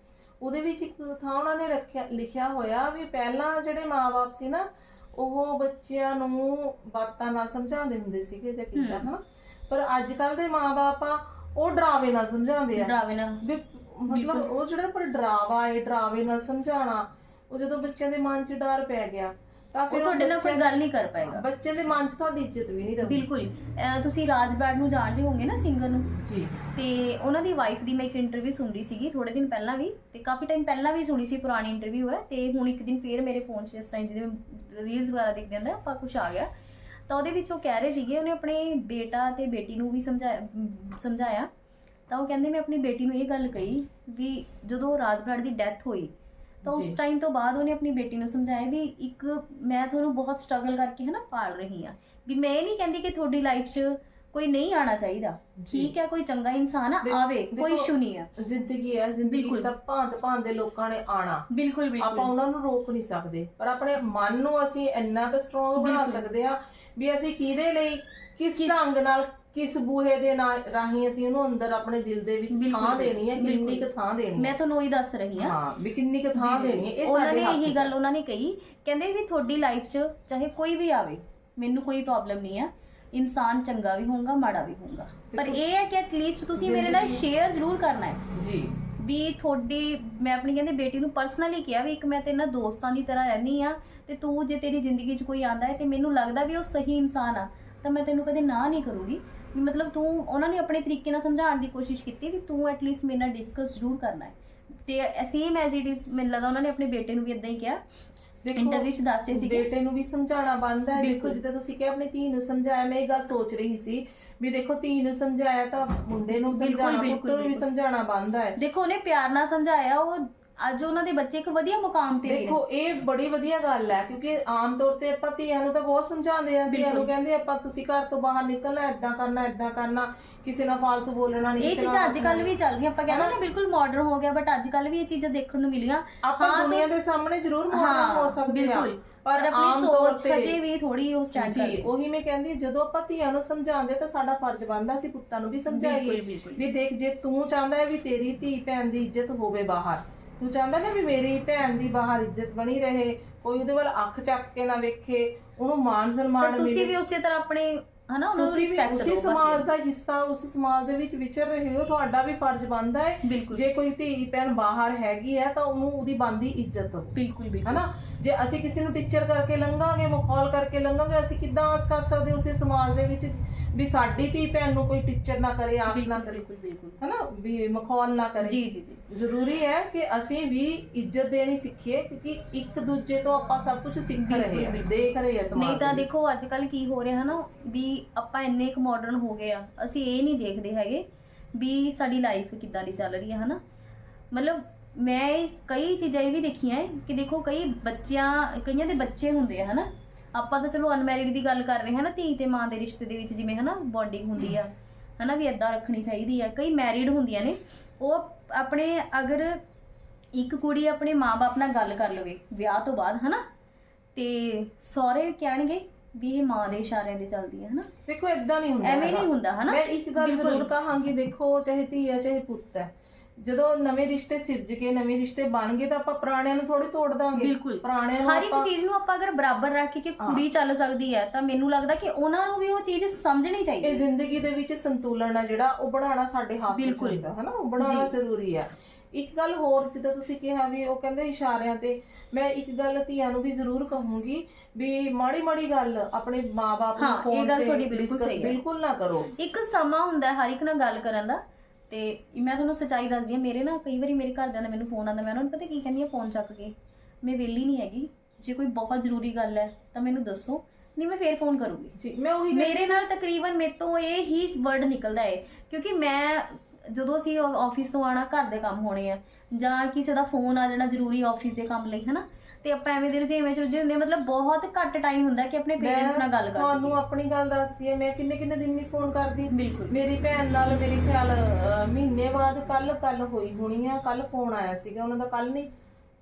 ਉਹਦੇ ਵਿੱਚ ਇੱਕ ਥਾਂ ਉਹਨਾਂ ਨੇ ਰੱਖਿਆ ਲਿਖਿਆ ਹੋਇਆ ਵੀ ਪਹਿਲਾਂ ਜਿਹੜੇ ਮਾਪੇ ਸੀ ਨਾ ਉਹ ਬੱਚਿਆਂ ਨੂੰ ਬਾਤਾਂ ਨਾਲ ਸਮਝਾਉਂਦੇ ਹੁੰਦੇ ਸੀਗੇ ਜਾਂ ਕਿੱਦਾਂ। ਹਨਾ ਪਰ ਅੱਜ ਕੱਲ ਦੇ ਮਾਪੇ ਆ ਉਹ ਡਰਾਵੇ ਨਾਲ ਸਮਝਾਉਂਦੇ ਆ। ਡਰਾਵੇ ਨਾ ਵੀ ਮਤਲਬ ਉਹ ਜਿਹੜਾ ਪਰ ਡਰਾਵਾ ਹੈ ਡਰਾਵੇ ਨਾਲ ਸਮਝਾਉਣਾ ਉਹ ਜਦੋਂ ਬੱਚਿਆਂ ਦੇ ਮਨ 'ਚ ਡਰ ਪੈ ਗਿਆ ਤਾਂ ਫਿਰ ਤੁਹਾਡੇ ਨਾਲ ਕੋਈ ਗੱਲ ਨਹੀਂ ਕਰ ਪਾਏਗਾ। ਬੱਚੇ ਦੇ ਮਨ 'ਚ ਤੁਹਾਡੀ ਇੱਜ਼ਤ ਵੀ ਨਹੀਂ ਰਹੂਗੀ। ਬਿਲਕੁਲ। ਤੁਸੀਂ ਰਾਜ ਬਰਾੜ ਨੂੰ ਜਾਣਦੇ ਹੋਵੋਗੇ ਨਾ ਸਿੰਗਰ ਨੂੰ? ਜੀ। ਤੇ ਉਹਨਾਂ ਦੀ ਵਾਈਫ ਦੀ ਮੈਂ ਇੱਕ ਇੰਟਰਵਿਊ ਸੁਣ ਰਹੀ ਸੀਗੀ ਥੋੜੇ ਦਿਨ ਪਹਿਲਾਂ ਵੀ ਤੇ ਕਾਫੀ ਟਾਈਮ ਪਹਿਲਾਂ ਵੀ ਸੁਣੀ ਸੀ ਪੁਰਾਣੀ ਇੰਟਰਵਿਊ ਹੈ ਤੇ ਹੁਣ ਇੱਕ ਦਿਨ ਫੇਰ ਮੇਰੇ ਫੋਨ 'ਚ ਇਸ ਟਾਈਮ ਜਿਵੇਂ ਰੀਲਸ ਵਗੈਰਾ ਦੇਖਦੇ ਹੁੰਦੇ ਆਪਾਂ ਕੁਝ ਆ ਗਿਆ। ਤਾਂ ਉਹਦੇ ਵਿੱਚ ਉਹ ਕਹਿ ਰਹੇ ਸੀਗੇ ਉਹਨੇ ਆਪਣੇ ਬੇਟਾ ਤੇ ਬੇਟੀ ਨੂੰ ਵੀ ਸਮਝਾਇਆ ਸਮਝਾਇਆ ਤਾਂ ਉਹ ਕਹਿੰਦੇ ਮੈਂ ਆਪਣੀ ਬੇਟੀ ਨੂੰ ਇਹ ਗੱਲ ਕਹੀ ਵੀ ਜਦੋਂ ਰਾਜ ਬਰਾੜ ਦੀ ਡੈਥ ਹੋਈ ਤਾਂ ਉਸ। ਟਾਈਮ ਤੋਂ ਬਾਅਦ ਉਹਨੇ ਆਪਣੀ ਬੇਟੀ ਨੂੰ ਸਮਝਾਇਆ ਵੀ ਇੱਕ ਮੈਂ ਤੁਹਾਨੂੰ ਬਹੁਤ ਸਟਰਗਲ ਕਰਕੇ ਹੈ ਨਾ ਪਾਲ ਰਹੀ ਆ ਵੀ ਮੈਂ ਇਹ ਨਹੀਂ ਕਹਿੰਦੀ ਕਿ ਤੁਹਾਡੀ ਲਾਈਫ 'ਚ ਕੋਈ ਨਹੀਂ ਆਣਾ ਚਾਹੀਦਾ ਠੀਕ ਹੈ ਕੋਈ ਚੰਗਾ ਇਨਸਾਨ ਆਵੇ ਕੋਈ ਇਸ਼ੂ ਨਹੀਂ ਆ ਜ਼ਿੰਦਗੀ ਹੈ ਜ਼ਿੰਦਗੀ। ਤਾਂ ਭਾਂਤ ਭਾਂਤ ਦੇ ਲੋਕਾਂ ਨੇ ਆਣਾ ਬਿਲਕੁਲ ਆਪਾਂ ਬਿਲਕੁਲ ਉਹਨਾਂ ਨੂੰ ਰੋਕ ਨਹੀਂ ਸਕਦੇ ਪਰ ਆਪਣੇ ਮਨ ਨੂੰ ਅਸੀਂ ਇੰਨਾ ਕੁ ਸਟਰੋਂਗ ਬਣਾ। ਸਕਦੇ ਆ ਵੀ ਅਸੀਂ ਕਿਹਦੇ ਲਈ ਕਿਸ ਢੰਗ ਨਾਲ ਕਿਸ ਬੂਹੇ ਦੇ ਨਾਲ ਰਾਹੀਂ ਅਸੀਂ ਉਹਨੂੰ ਅੰਦਰ ਆਪਣੇ ਦਿਲ ਦੇ ਵਿੱਚ ਬਿਲਕੁਲ, ਥਾਂ ਦੇਣੀ ਹੈ ਕਿੰਨੀ ਬਿਲਕੁਲ। ਕੁ ਥਾਂ ਦੇਣੀ ਮੈਂ ਹੈ ਤੁਹਾਨੂੰ ਉਹੀ ਦੱਸ ਰਹੀ ਹਾਂ ਹਾਂ ਵੀ ਕਿੰਨੀ ਕੁ ਥਾਂ। ਦੇਣੀ ਹੈ ਇਹ ਉਹਨਾਂ ਸਾਡੇ ਨੇ ਹੱਥ 'ਚ ਇਹੀ ਹੈ। ਗੱਲ ਉਹਨਾਂ ਨੇ ਕਹੀ ਕਹਿੰਦੇ ਵੀ ਤੁਹਾਡੀ ਲਾਈਫ 'ਚ ਚਾਹੇ ਕੋਈ ਵੀ ਆਵੇ ਮੈਨੂੰ ਕੋਈ ਪ੍ਰੋਬਲਮ ਨਹੀਂ ਆ ਇਨਸਾਨ ਚੰਗਾ ਵੀ ਹੋਊਗਾ ਮਾੜਾ ਵੀ ਹੋਊਗਾ ਪਰ ਇਹ ਹੈ ਕਿ ਐਟਲੀਸਟ ਤੁਸੀਂ ਮੇਰੇ ਨਾਲ ਜ਼ਿੰਦਗੀ- ਸ਼ੇਅਰ ਜ਼ਰੂਰ ਕਰਨਾ ਹੈ ਜੀ ਵੀ ਤੁਹਾਡੀ ਮੈਂ ਆਪਣੀ ਕਹਿੰਦੇ ਬੇਟੀ ਨੂੰ ਪਰਸਨਲੀ ਕਿਹਾ ਵੀ ਇੱਕ ਮੈਂ ਤੇਰੇ ਨਾਲ ਦੋਸਤਾਂ ਦੀ ਤਰ੍ਹਾਂ ਰਹਿਣੀ ਆ ਤੇ ਤੂੰ ਜੇ ਤੇਰੀ ਜ਼ਿੰਦਗੀ 'ਚ ਕੋਈ ਆਂਦਾ ਹੈ ਤੇ ਮੈਨੂੰ ਲੱਗਦਾ ਵੀ ਉਹ ਸਹੀ ਇਨਸਾਨ ਆ ਤਾਂ ਮੈਂ ਤੈਨੂੰ ਕਦੇ ਨਾ ਨਹੀਂ ਕਰੂੰਗੀ। ਵੀ ਮਤਲਬ ਤੂੰ ਉਹਨਾਂ ਨੇ ਆਪਣੇ ਤਰੀਕੇ ਨਾਲ ਸਮਝਾਉਣ ਦੀ ਕੋਸ਼ਿਸ਼ ਕੀਤੀ ਵੀ ਤੂੰ ਐਟਲੀਸਟ ਮੇਰੇ ਨਾਲ ਡਿਸਕਸ ਜ਼ਰੂਰ ਕਰਨਾ ਹੈ। ਤੇ ਸੇਮ ਐਜ਼ ਇਟ ਇਜ਼ ਮੈਨੂੰ ਲੱਗਦਾ ਉਹਨਾਂ ਨੇ ਆਪਣੇ ਬੇਟੇ ਨੂੰ ਵੀ ਇਦਾਂ ਹੀ ਕਿਹਾ। ਇੰਟਰਵਿਊ 'ਚ ਦੱਸ ਰਹੇ ਸੀਗੇ। ਬੇਟੇ ਨੂੰ ਵੀ ਸਮਝਾਉਣਾ ਬੰਦ ਹੈ। ਦੇਖੋ ਬਿਲਕੁਲ। ਜਿੱਦਾਂ ਤੁਸੀਂ ਕਿਹਾ ਆਪਣੀ ਧੀ ਨੂੰ ਸਮਝਾਇਆ ਮੈਂ ਇਹ ਗੱਲ ਸੋਚ ਰਹੀ ਸੀ ਵੀ ਦੇਖੋ ਧੀ ਨੂੰ ਸਮਝਾਇਆ ਤਾਂ ਮੁੰਡੇ ਨੂੰ ਬਿਲਕੁਲ, ਸਮਝਾਉਣਾ ਬਿਲਕੁਲ, ਨੂੰ ਵੀ ਬਿਲਕੁਲ। ਸਮਝਾਉਣਾ ਬੰਦ ਹੈ ਦੇਖੋ ਉਹਨੇ ਪਿਆਰ ਨਾਲ ਸਮਝਾਇਆ ਉਹ ਅੱਜ ਉਹਨਾਂ ਦੇ ਬੱਚੇ ਇੱਕ ਵਧੀਆ ਮੁਕਾਮ ਤੇ ਵੀ ਨੇ ਦੇਖੋ ਇਹ ਬੜੀ ਵਧੀਆ ਗੱਲ ਹੈ ਕਿਉਂਕਿ ਆਮ ਤੌਰ ਤੇ ਆਪਾਂ ਧੀਆਂ ਨੂੰ ਤਾਂ ਬਹੁਤ ਸਮਝਾਉਂਦੇ ਆ ਧੀਆਂ ਨੂੰ। ਕਹਿੰਦੇ ਆਪਾਂ ਤੁਸੀਂ ਘਰ ਤੋਂ ਬਾਹਰ ਨਿਕਲਣਾ ਏਦਾਂ ਕਰਨਾ ਏਦਾਂ ਕਰਨਾ ਕਿਸੇ ਨਾਲ ਫालतू ਬੋਲਣਾ ਨਹੀਂ ਇਹ ਕਿਸੇ ਨਾਲ ਅੱਜ ਕੱਲ ਵੀ ਚੱਲ ਰਹੀਆਂ ਆਪਾਂ ਕਹਿੰਦੇ ਨਾ ਬਿਲਕੁਲ ਮਾਡਰਨ ਹੋ ਗਿਆ ਬਟ ਅੱਜ ਕੱਲ ਵੀ ਇਹ ਚੀਜ਼ਾਂ ਦੇਖਣ ਨੂੰ ਮਿਲੀਆਂ ਆਪਾਂ ਹਾਂ, ਦੁਨੀਆ ਦੇ ਸਾਹਮਣੇ ਜ਼ਰੂਰ ਮਾਡਰਨ ਹਾਂ, ਹੋ ਸਕਦੇ ਆ ਬਿਲਕੁਲ। ਪਰ ਆਮ ਤੌਰ ਸੋਚ ਤੇ ਹਜੇ ਵੀ ਥੋੜੀ ਉਹ ਸਟੈਂਡ ਜੀ ਉਹੀ ਮੈਂ ਕਹਿੰਦੀ ਜਦੋਂ ਆਪਾਂ ਧੀਆਂ ਨੂੰ ਸਮਝਾਉਂਦੇ ਤਾਂ ਸਾਡਾ ਫਰਜ਼ ਬਣਦਾ ਸੀ ਪੁੱਤਾਂ ਨੂੰ ਵੀ ਸਮਝਾਈਏ ਬਿਲਕੁਲ। ਵੀ ਦੇਖ ਜੇ ਤੂੰ ਚਾਹੁੰਦਾ ਹੈ ਵੀ ਤੇਰੀ ਧੀ ਭੈਣ ਦੀ ਇੱਜ਼ਤ ਹੋਵੇ ਬਾਹਰ ਤੂੰ ਚਾਹੁੰਦਾ ਨਾ ਵੀ ਮੇਰੀ ਭੈਣ ਦੀ ਬਾਹਰ ਇੱਜ਼ਤ ਬਣੀ ਰਹੇ ਕੋਈ ਉਹਦੇ ਵੱਲ ਅੱਖ ਚੱਕ ਕੇ ਨਾ ਵੇਖੇ ਉਹਨੂੰ ਮਾਣ ਸਨਮਾਨ ਪਰ ਤੁਸੀਂ ਮਿਲੇ। ਵੀ ਉਸੇ ਤਰ੍ਹਾਂ ਆਪਣੇ ਹਨਾ ਉਹਨਾਂ ਤੁਸੀਂ ਵੀ ਰਿਸਪੈਕਟ ਉਸੇ ਦਿਓ ਸਮਾਜ ਦਾ ਹਿੱਸਾ ਉਸ ਸਮਾਜ ਦੇ ਵਿੱਚ ਵਿਚਰ ਰਹੇ ਹੋ ਤੁਹਾਡਾ ਵੀ ਫਰਜ਼ ਬਣਦਾ ਹੈ। ਬਿਲਕੁਲ। ਜੇ ਕੋਈ ਧੀ ਭੈਣ ਬਾਹਰ ਹੈਗੀ ਹੈ ਤਾਂ ਉਹਨੂੰ ਉਹਦੀ ਬੰਦੀ ਇੱਜ਼ਤ। ਬਿਲਕੁਲ ਬਿਲਕੁਲ। ਹਨਾ? ਜੇ ਅਸੀਂ ਕਿਸੇ ਨੂੰ ਟੀਚਰ ਕਰਕੇ ਲੰਘਾਂਗੇ ਮਖੌਲ ਕਰਕੇ ਲੰਘਾਂਗੇ ਅਸੀਂ ਕਿੱਦਾਂ ਆਸ ਕਰ ਸਕਦੇ ਉਸੇ ਸਮਾਜ ਦੇ ਵਿੱਚ? ਵੀ ਸਾਡੀ ਧੀ ਭੈਣ ਨੂੰ ਕੋਈ ਟੀਚਰ ਨਾ ਕਰੇ ਆਸ ਨਾ ਕਰੇ। ਬਿਲਕੁਲ ਬਿਲਕੁਲ। ਹਨਾ? ਵੀ ਮਖੌਲ ਨਾ ਕਰੇ। ਜੀ ਜੀ ਜੀ। ਜ਼ਰੂਰੀ ਹੈ ਕਿ ਅਸੀਂ ਵੀ ਇੱਜ਼ਤ ਦੇਣੀ ਸਿੱਖੀਏ ਕਿਉਂਕਿ ਇੱਕ ਦੂਜੇ ਤੋਂ ਆਪਾਂ ਸਭ ਕੁਝ ਸਿੱਖ ਰਹੇ ਹਾਂ। ਦੇਖ ਰਹੇ ਹਾਂ ਸਮਾਜ ਨਹੀਂ ਤਾਂ। ਦੇਖੋ ਅੱਜ ਕੱਲ ਕੀ ਹੋ ਰਿਹਾ ਹਨਾ ਵੀ ਆਪਾਂ ਇੰਨੇ ਕੁ ਮਾਡਰਨ ਹੋ ਗਏ ਆ ਅਸੀਂ ਇਹ ਨਹੀਂ ਦੇਖਦੇ ਹੈਗੇ ਵੀ ਸਾਡੀ ਲਾਈਫ ਕਿੱਦਾਂ ਦੀ ਚੱਲ ਰਹੀ ਹੈ ਹਨਾ? ਮਤਲਬ ਮੈਂ ਕਈ ਚੀਜ਼ਾਂ ਇਹ ਵੀ ਦੇਖੀਆਂ ਹੈ ਕਿ ਦੇਖੋ ਕਈ ਬੱਚਿਆਂ ਕਈਆਂ ਦੇ ਬੱਚੇ ਹੁੰਦੇ ਆ ਹਨਾ? ਆਪਾਂ ਤਾਂ ਚਲੋ ਅਨਮੈਰਿਡ ਦੀ ਗੱਲ ਕਰ ਰਹੇ ਹਾਂ ਨਾ ਧੀ ਤੇ ਮਾਂ ਦੇ ਰਿਸ਼ਤੇ ਦੇ ਵਿੱਚ ਜਿਵੇਂ ਹਨਾ ਬੌਂਡਿੰਗ ਹੁੰਦੀ ਆ ਹਨਾ ਵੀ ਇਦਾਂ ਰੱਖਣੀ ਚਾਹੀਦੀ ਆ ਕਈ ਮੈਰਿਡ ਹੁੰਦੀਆਂ ਨੇ ਉਹ ਆਪਣੇ ਅਗਰ ਇੱਕ ਕੁੜੀ ਆਪਣੇ ਮਾਪੇ ਨਾਲ ਗੱਲ ਕਰ ਲਵੇ ਵਿਆਹ ਤੋਂ ਬਾਅਦ ਹਨਾ ਤੇ ਸਹੁਰੇ ਕਹਿਣਗੇ ਵੀ ਇਹ ਮਾਂ ਦੇ ਇਸ਼ਾਰਿਆਂ ਤੇ ਚੱਲਦੀ ਹੈ ਹਨਾ ਦੇਖੋ ਇਦਾਂ ਨਹੀਂ ਹੁੰਦਾ ਐਵੇਂ। ਨਹੀਂ ਹੁੰਦਾ ਹਨਾ ਮੈਂ ਇੱਕ ਗੱਲ। ਜ਼ਰੂਰ ਕਹਾਂਗੀ ਦੇਖੋ ਚਾਹੇ ਧੀ ਹੈ ਚਾਹੇ ਪੁੱਤ ਹੈ ਜਦੋਂ ਨਵੇਂ ਰਿਸ਼ਤੇ ਸਿਰਜ ਕੇ ਨਵੇਂ ਰਿਸ਼ਤੇ ਬਣ ਗਏ ਤਾਂ ਆਪਾਂ ਪੁਰਾਣਿਆਂ ਨੂੰ ਥੋੜੀ ਤੋੜ ਦਾਂਗੇ ਬਿਲਕੁਲ। ਪੁਰਾਣਿਆਂ ਨੂੰ ਹਰ ਇੱਕ ਆਪਾਂ ਚੀਜ਼ ਨੂੰ ਆਪਾਂ ਅਗਰ ਬਰਾਬਰ ਰੱਖ ਕੇ ਕਿ ਕੁੜੀ ਚੱਲ ਸਕਦੀ ਹੈ ਤਾਂ ਮੈਨੂੰ ਲੱਗਦਾ ਕਿ ਉਹਨਾਂ ਨੂੰ ਵੀ ਉਹ ਚੀਜ਼ ਸਮਝਣੀ ਚਾਹੀਦੀ ਇਹ ਹੈ ਜ਼ਿੰਦਗੀ ਦੇ ਵਿੱਚ ਸੰਤੁਲਨ ਆ ਜਿਹੜਾ ਉਹ ਬਣਾਉਣਾ ਸਾਡੇ ਹੱਥ ਵਿੱਚ ਬਿਲਕੁਲ। ਹੁੰਦਾ ਹੈ ਨਾ ਉਹ ਬਣਾਉਣਾ। ਜ਼ਰੂਰੀ ਆ ਇੱਕ ਗੱਲ ਹੋਰ ਜਿੱਦਾਂ ਤੁਸੀਂ ਕਿਹਾ ਵੀ ਉਹ ਕਹਿੰਦੇ ਇਸ਼ਾਰਿਆਂ ਤੇ ਮੈਂ ਇੱਕ ਗੱਲ ਧੀਆਂ ਨੂੰ ਵੀ ਜ਼ਰੂਰ ਕਹੂੰਗੀ ਵੀ ਮਾੜੀ ਮਾੜੀ ਗੱਲ ਆਪਣੇ ਮਾਪੇ ਹਾਂ, ਨੂੰ ਇਹ ਫੋਨ ਗੱਲ ਤੇ ਬਿਲਕੁਲ discuss ਸਹੀ ਹੈ। ਬਿਲਕੁਲ ਨਾ ਕਰੋ ਇੱਕ ਸਮਾਂ ਹੁੰਦਾ ਹੈ ਹਰ ਇੱਕ ਨਾਲ ਗੱਲ ਕਰਨ ਦਾ ਤੇ ਮੈਂ ਤੁਹਾਨੂੰ ਸੱਚਾਈ ਦੱਸਦੀ ਹਾਂ ਮੇਰੇ ਨਾ ਕਈ ਵਾਰੀ ਮੇਰੇ ਘਰਦਿਆਂ ਦਾ ਮੈਨੂੰ ਫੋਨ ਆਉਂਦਾ ਮੈਂ ਉਹਨਾਂ ਨੂੰ ਪਤਾ ਕੀ ਕਹਿੰਦੀ ਆ ਫੋਨ ਚੱਕ ਕੇ। ਮੈਂ ਵਿਹਲੀ ਨਹੀਂ ਹੈਗੀ। ਜੇ ਕੋਈ ਬਹੁਤ ਜ਼ਰੂਰੀ ਗੱਲ ਹੈ ਤਾਂ ਮੈਨੂੰ ਦੱਸੋ। ਨਹੀਂ ਮੈਂ ਫੇਰ ਫੋਨ ਕਰੂੰਗੀ। ਜੀ ਮੈਂ ਉਹੀ ਮੇਰੇ ਨਾਲ ਤਕਰੀਬਨ ਮੇਰੇ ਤੋਂ ਇਹ ਹੀ ਵਰਡ ਨਿਕਲਦਾ ਹੈ ਕਿਉਂਕਿ ਮੈਂ ਜਦੋਂ ਅਸੀਂ ਆਫਿਸ ਤੋਂ ਆਣਾ ਘਰ ਦੇ ਕੰਮ ਹੋਣੇ ਆ ਜਾਂ ਕਿਸੇ ਦਾ ਫੋਨ ਆ ਜਾਣਾ ਜ਼ਰੂਰੀ ਆਫਿਸ ਦੇ ਕੰਮ ਲਈ ਹਨਾ? ਤੇ ਆਪਾਂ ਐਵੇਂ ਦੇ ਰੁਝੇਵੇਂ ਚ ਰੁਝੇ ਹੁੰਦੇ ਹਾਂ। ਮਤਲਬ ਬਹੁਤ ਘੱਟ ਟਾਈਮ ਹੁੰਦਾ ਕਿ ਆਪਣੇ ਪੇਰੈਂਟਸ ਨਾਲ ਗੱਲ ਕਰ ਤੁਹਾਨੂੰ ਸਕੀਏ। ਆਪਣੀ ਗੱਲ ਦੱਸਦੀ ਹੈ ਮੈਂ ਕਿੰਨੇ ਕਿੰਨੇ ਦਿਨ ਨਹੀਂ ਫੋਨ ਕਰਦੀ। ਬਿਲਕੁਲ। ਮੇਰੀ ਭੈਣ ਨਾਲ ਮੇਰੇ ਖਿਆਲ ਅਹ, ਮਹੀਨੇ ਬਾਅਦ ਕੱਲ ਕੱਲ ਹੋਈ ਹੋਣੀ ਆ ਕੱਲ ਫੋਨ ਆਇਆ ਸੀਗਾ ਉਹਨਾਂ ਦਾ ਕੱਲ ਨਹੀਂ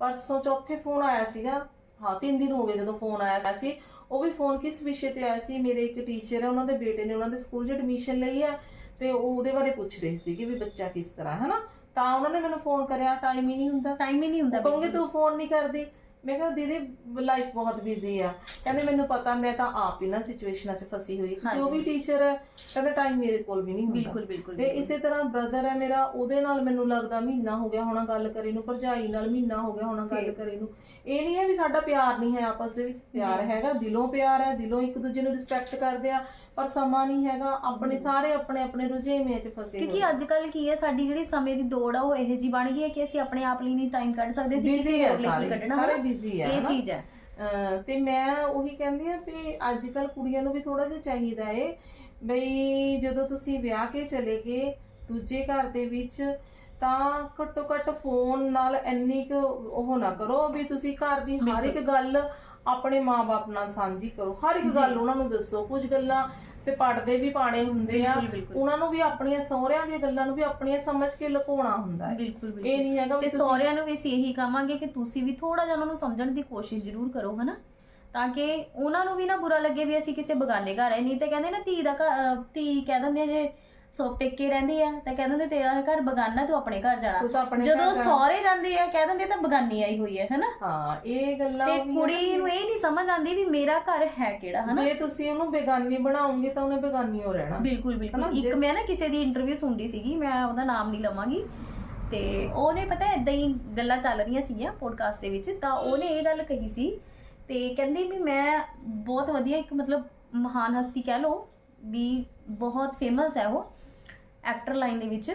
ਪਰਸੋਂ ਚੌਥੇ ਫੋਨ ਆਇਆ ਸੀਗਾ। ਹਾਂ ਤਿੰਨ ਦਿਨ ਹੋ ਗਏ ਜਦੋਂ ਫੋਨ ਆਇਆ ਸੀ। ਉਹ ਵੀ ਫੋਨ ਕਿਸ ਵਿਸ਼ੇ ਤੇ ਆਇਆ ਸੀ? ਮੇਰੇ ਇੱਕ ਟੀਚਰ ਹੈ ਉਹਨਾਂ ਦੇ ਬੇਟੇ ਨੇ ਉਹਨਾਂ ਦੇ ਸਕੂਲ 'ਚ ਐਡਮਿਸ਼ਨ ਲਈ ਆ ਤੇ ਉਹ ਉਹਦੇ ਬਾਰੇ ਪੁੱਛ ਰਹੀ ਸੀ ਕਿ ਵੀ ਬੱਚਾ ਕਿਸ ਤਰ੍ਹਾਂ ਹੈ ਨਾ ਤਾਂ ਉਹਨਾਂ ਨੇ ਮੈਨੂੰ ਫੋਨ ਕਰਿਆ ਟਾਈਮ ਹੀ ਨਹੀਂ ਹੁੰਦਾ। ਟਾਈਮ ਹੀ ਨਹੀਂ ਹੁੰਦਾ ਕਹੋਗੇ ਤੂੰ ਫੋਨ ਨਹੀਂ ਕਰਦੀ। ਮੈਂ ਕਿਹਾ ਦੀਦੀ ਲਾਈਫ ਬਹੁਤ ਬਿਜ਼ੀ ਆ। ਕਹਿੰਦੇ ਮੈਨੂੰ ਪਤਾ ਮੈਂ ਤਾਂ ਆਪ ਹੀ ਨਾ ਸਿਚੁਏਸ਼ਨਾਂ 'ਚ ਫਸੀ ਹੋਈ। ਕਿਉਂਕਿ ਉਹ ਵੀ ਟੀਚਰ ਹੈ ਕਹਿੰਦਾ ਟਾਈਮ ਮੇਰੇ ਕੋਲ ਵੀ ਨਹੀਂ ਹੁੰਦਾ। ਬਿਲਕੁਲ ਬਿਲਕੁਲ ਤੇ ਇਸੇ ਤਰ੍ਹਾਂ ਬ੍ਰਦਰ ਹੈ ਮੇਰਾ ਉਹਦੇ ਨਾਲ ਮੈਨੂੰ ਲੱਗਦਾ ਮਹੀਨਾ ਹੋ ਗਿਆ ਹੋਣਾ ਗੱਲ ਕਰੇ ਨੂੰ ਭਰਜਾਈ ਨਾਲ ਮਹੀਨਾ ਹੋ ਗਿਆ ਹੋਣਾ ਗੱਲ। ਕਰੇ ਨੂੰ। ਇਹ ਨਹੀਂ ਹੈ ਵੀ ਸਾਡਾ ਪਿਆਰ ਨਹੀਂ ਹੈ ਆਪਸ ਦੇ ਵਿੱਚ। ਪਿਆਰ ਹੈਗਾ ਦਿਲੋਂ ਪਿਆਰ ਹੈ ਦਿਲੋਂ ਇੱਕ ਦੂਜੇ ਨੂੰ ਰਿਸਪੈਕਟ ਕਰਦੇ ਆ। ਪਰ ਸਮਾਂ ਨਹੀਂ ਹੈਗਾ ਆਪਣੇ ਸਾਰੇ ਆਪਣੇ ਆਪਣੇ ਰੁਝੇਵਿਆਂ 'ਚ ਫਸੇ ਹੋਏ ਕਿਉਂਕਿ ਅੱਜ ਕੱਲ ਕੀ ਹੈ ਸਾਡੀ ਜਿਹੜੀ ਸਮੇਂ ਦੀ ਦੌੜ ਆ ਉਹ ਇਹੋ ਜੀ ਬਣ ਗਈ ਹੈ ਕਿ ਅਸੀਂ ਆਪਣੇ ਆਪ ਲਈ ਨਹੀਂ ਟਾਈਮ ਕੱਢ ਸਕਦੇ ਅਸੀਂ ਬਿਜ਼ੀ ਕਿਸੇ ਹੈ ਹੋਰ ਲਈ ਕੀ ਸਾਰੇ ਕੱਢਣਾ ਸਾਰੇ? ਬਿਜ਼ੀ ਹੈ ਇਹ? ਚੀਜ਼ ਹੈ ਤੇ ਮੈਂ ਉਹੀ ਕਹਿੰਦੀ ਆ ਵੀ ਅੱਜ ਕੱਲ ਕੁੜੀਆਂ ਨੂੰ ਵੀ ਥੋੜਾ ਜਿਹਾ ਚਾਹੀਦਾ ਏ ਬਈ ਜਦੋਂ ਤੁਸੀਂ ਵਿਆਹ ਕੇ ਚਲੇ ਗਏ ਦੂਜੇ ਘਰ ਦੇ ਵਿੱਚ ਤਾਂ ਘੱਟੋ ਘੱਟ ਫੋਨ ਨਾਲ ਇੰਨੀ ਕੁ ਉਹ ਨਾ ਕਰੋ ਵੀ ਤੁਸੀਂ ਘਰ ਦੀ ਹਰ ਇੱਕ ਗੱਲ ਆਪਣੇ ਮਾਪੇ ਨਾਲ ਸਾਂਝੀ ਕਰੋ। ਹਰ ਇੱਕ ਗੱਲ ਉਹਨਾਂ ਨੂੰ ਦੱਸੋ। ਕੁਝ ਗੱਲਾਂ ਤੇ ਪੜਦੇ ਵੀ ਪਾਣੇ ਹੁੰਦੇ ਆ। ਉਹਨਾਂ ਨੂੰ ਵੀ ਆਪਣੀਆਂ ਸਹੁਰਿਆਂ ਦੀਆਂ ਗੱਲਾਂ ਨੂੰ ਵੀ ਆਪਣੀਆਂ ਸਮਝ ਕੇ ਲੁਕਾਉਣਾ ਹੁੰਦਾ ਹੈ। ਬਿਲਕੁਲ ਬਿਲਕੁਲ। ਇਹ ਨਹੀਂ ਹੈਗਾ ਤੇ ਸਹੁਰਿਆਂ ਨੂੰ ਵੀ ਅਸੀਂ ਇਹੀ ਕਹਾਂਗੇ ਕਿ ਤੁਸੀਂ ਵੀ ਥੋੜਾ ਜਿਹਾ ਉਹਨਾਂ ਨੂੰ ਸਮਝਣ ਦੀ ਕੋਸ਼ਿਸ਼ ਜ਼ਰੂਰ ਕਰੋ ਹਨਾ? ਤਾਂ ਕਿ ਉਹਨਾਂ ਨੂੰ ਵੀ ਨਾ ਬੁਰਾ ਲੱਗੇ ਵੀ ਅਸੀਂ ਕਿਸੇ ਬਗਾਨੇ ਘਰ ਆਏ। ਨਹੀਂ ਤੇ ਕਹਿੰਦੇ ਨਾ ਧੀ ਦਾ ਧੀ ਕਹਿ ਦਿੰਦੇ ਜੇ ਸੋ ਪੇਕੇ ਰਹਿੰਦੀ ਆ ਤਾਂ ਕਹਿ ਦਿੰਦੇ ਤੇਰਾ ਘਰ ਬਗਾਨਾ ਤੂੰ ਆਪਣੇ ਘਰ ਤੂੰ ਜਾਣਾ ਆਪਣੇ ਜਦੋਂ ਘਰ ਸਹੁਰੇ ਜਾਂਦੇ ਆ ਕਹਿ ਦਿੰਦੇ ਤਾਂ ਬਗਾਨੀ ਆਈ ਹੋਈ ਹੈ ਹਨਾ? ਹਾਂ ਇਹ ਗੱਲਾਂ ਤੇ ਕੁੜੀ ਨੂੰ। ਇਹ ਨਹੀਂ ਸਮਝ ਆਉਂਦੀ ਵੀ ਮੇਰਾ ਘਰ ਹੈ ਕਿਹੜਾ ਹਨਾ? ਜੇ ਤੁਸੀਂ ਉਹਨੂੰ ਬੇਗਾਨੀ ਬਣਾਓਗੇ ਤਾਂ ਉਹਨੇ ਬੇਗਾਨੀ ਹੋ ਰਹਿਣਾ। ਬਿਲਕੁਲ ਹਨਾ, ਬਿਲਕੁਲ ਇੱਕ ਮੈਂ ਨਾ ਕਿਸੇ ਦੀ ਇੰਟਰਵਿਊ ਸੁਣਦੀ ਸੀਗੀ ਮੈਂ ਉਹਦਾ ਨਾਮ ਨਹੀਂ ਲਵਾਂਗੀ। ਤੇ ਉਹਨੇ ਪਤਾ ਇਦਾਂ ਹੀ ਗੱਲਾਂ ਚੱਲ ਰਹੀਆਂ ਸੀਗੀਆਂ ਪੋਡਕਾਸਟ ਦੇ ਵਿੱਚ ਤਾਂ ਉਹਨੇ ਇਹ ਗੱਲ ਕਹੀ ਸੀ ਤੇ ਕਹਿੰਦੀ ਵੀ ਮੈਂ ਬਹੁਤ ਵਧੀਆ ਇੱਕ ਮਤਲਬ ਮਹਾਨ ਹਸਤੀ ਕਹਿ ਲਓ ਵੀ ਬਹੁਤ ਫੇਮਸ ਹੈ ਉਹ ਐਕਟਰ ਲਾਈਨ ਦੇ ਵਿੱਚ।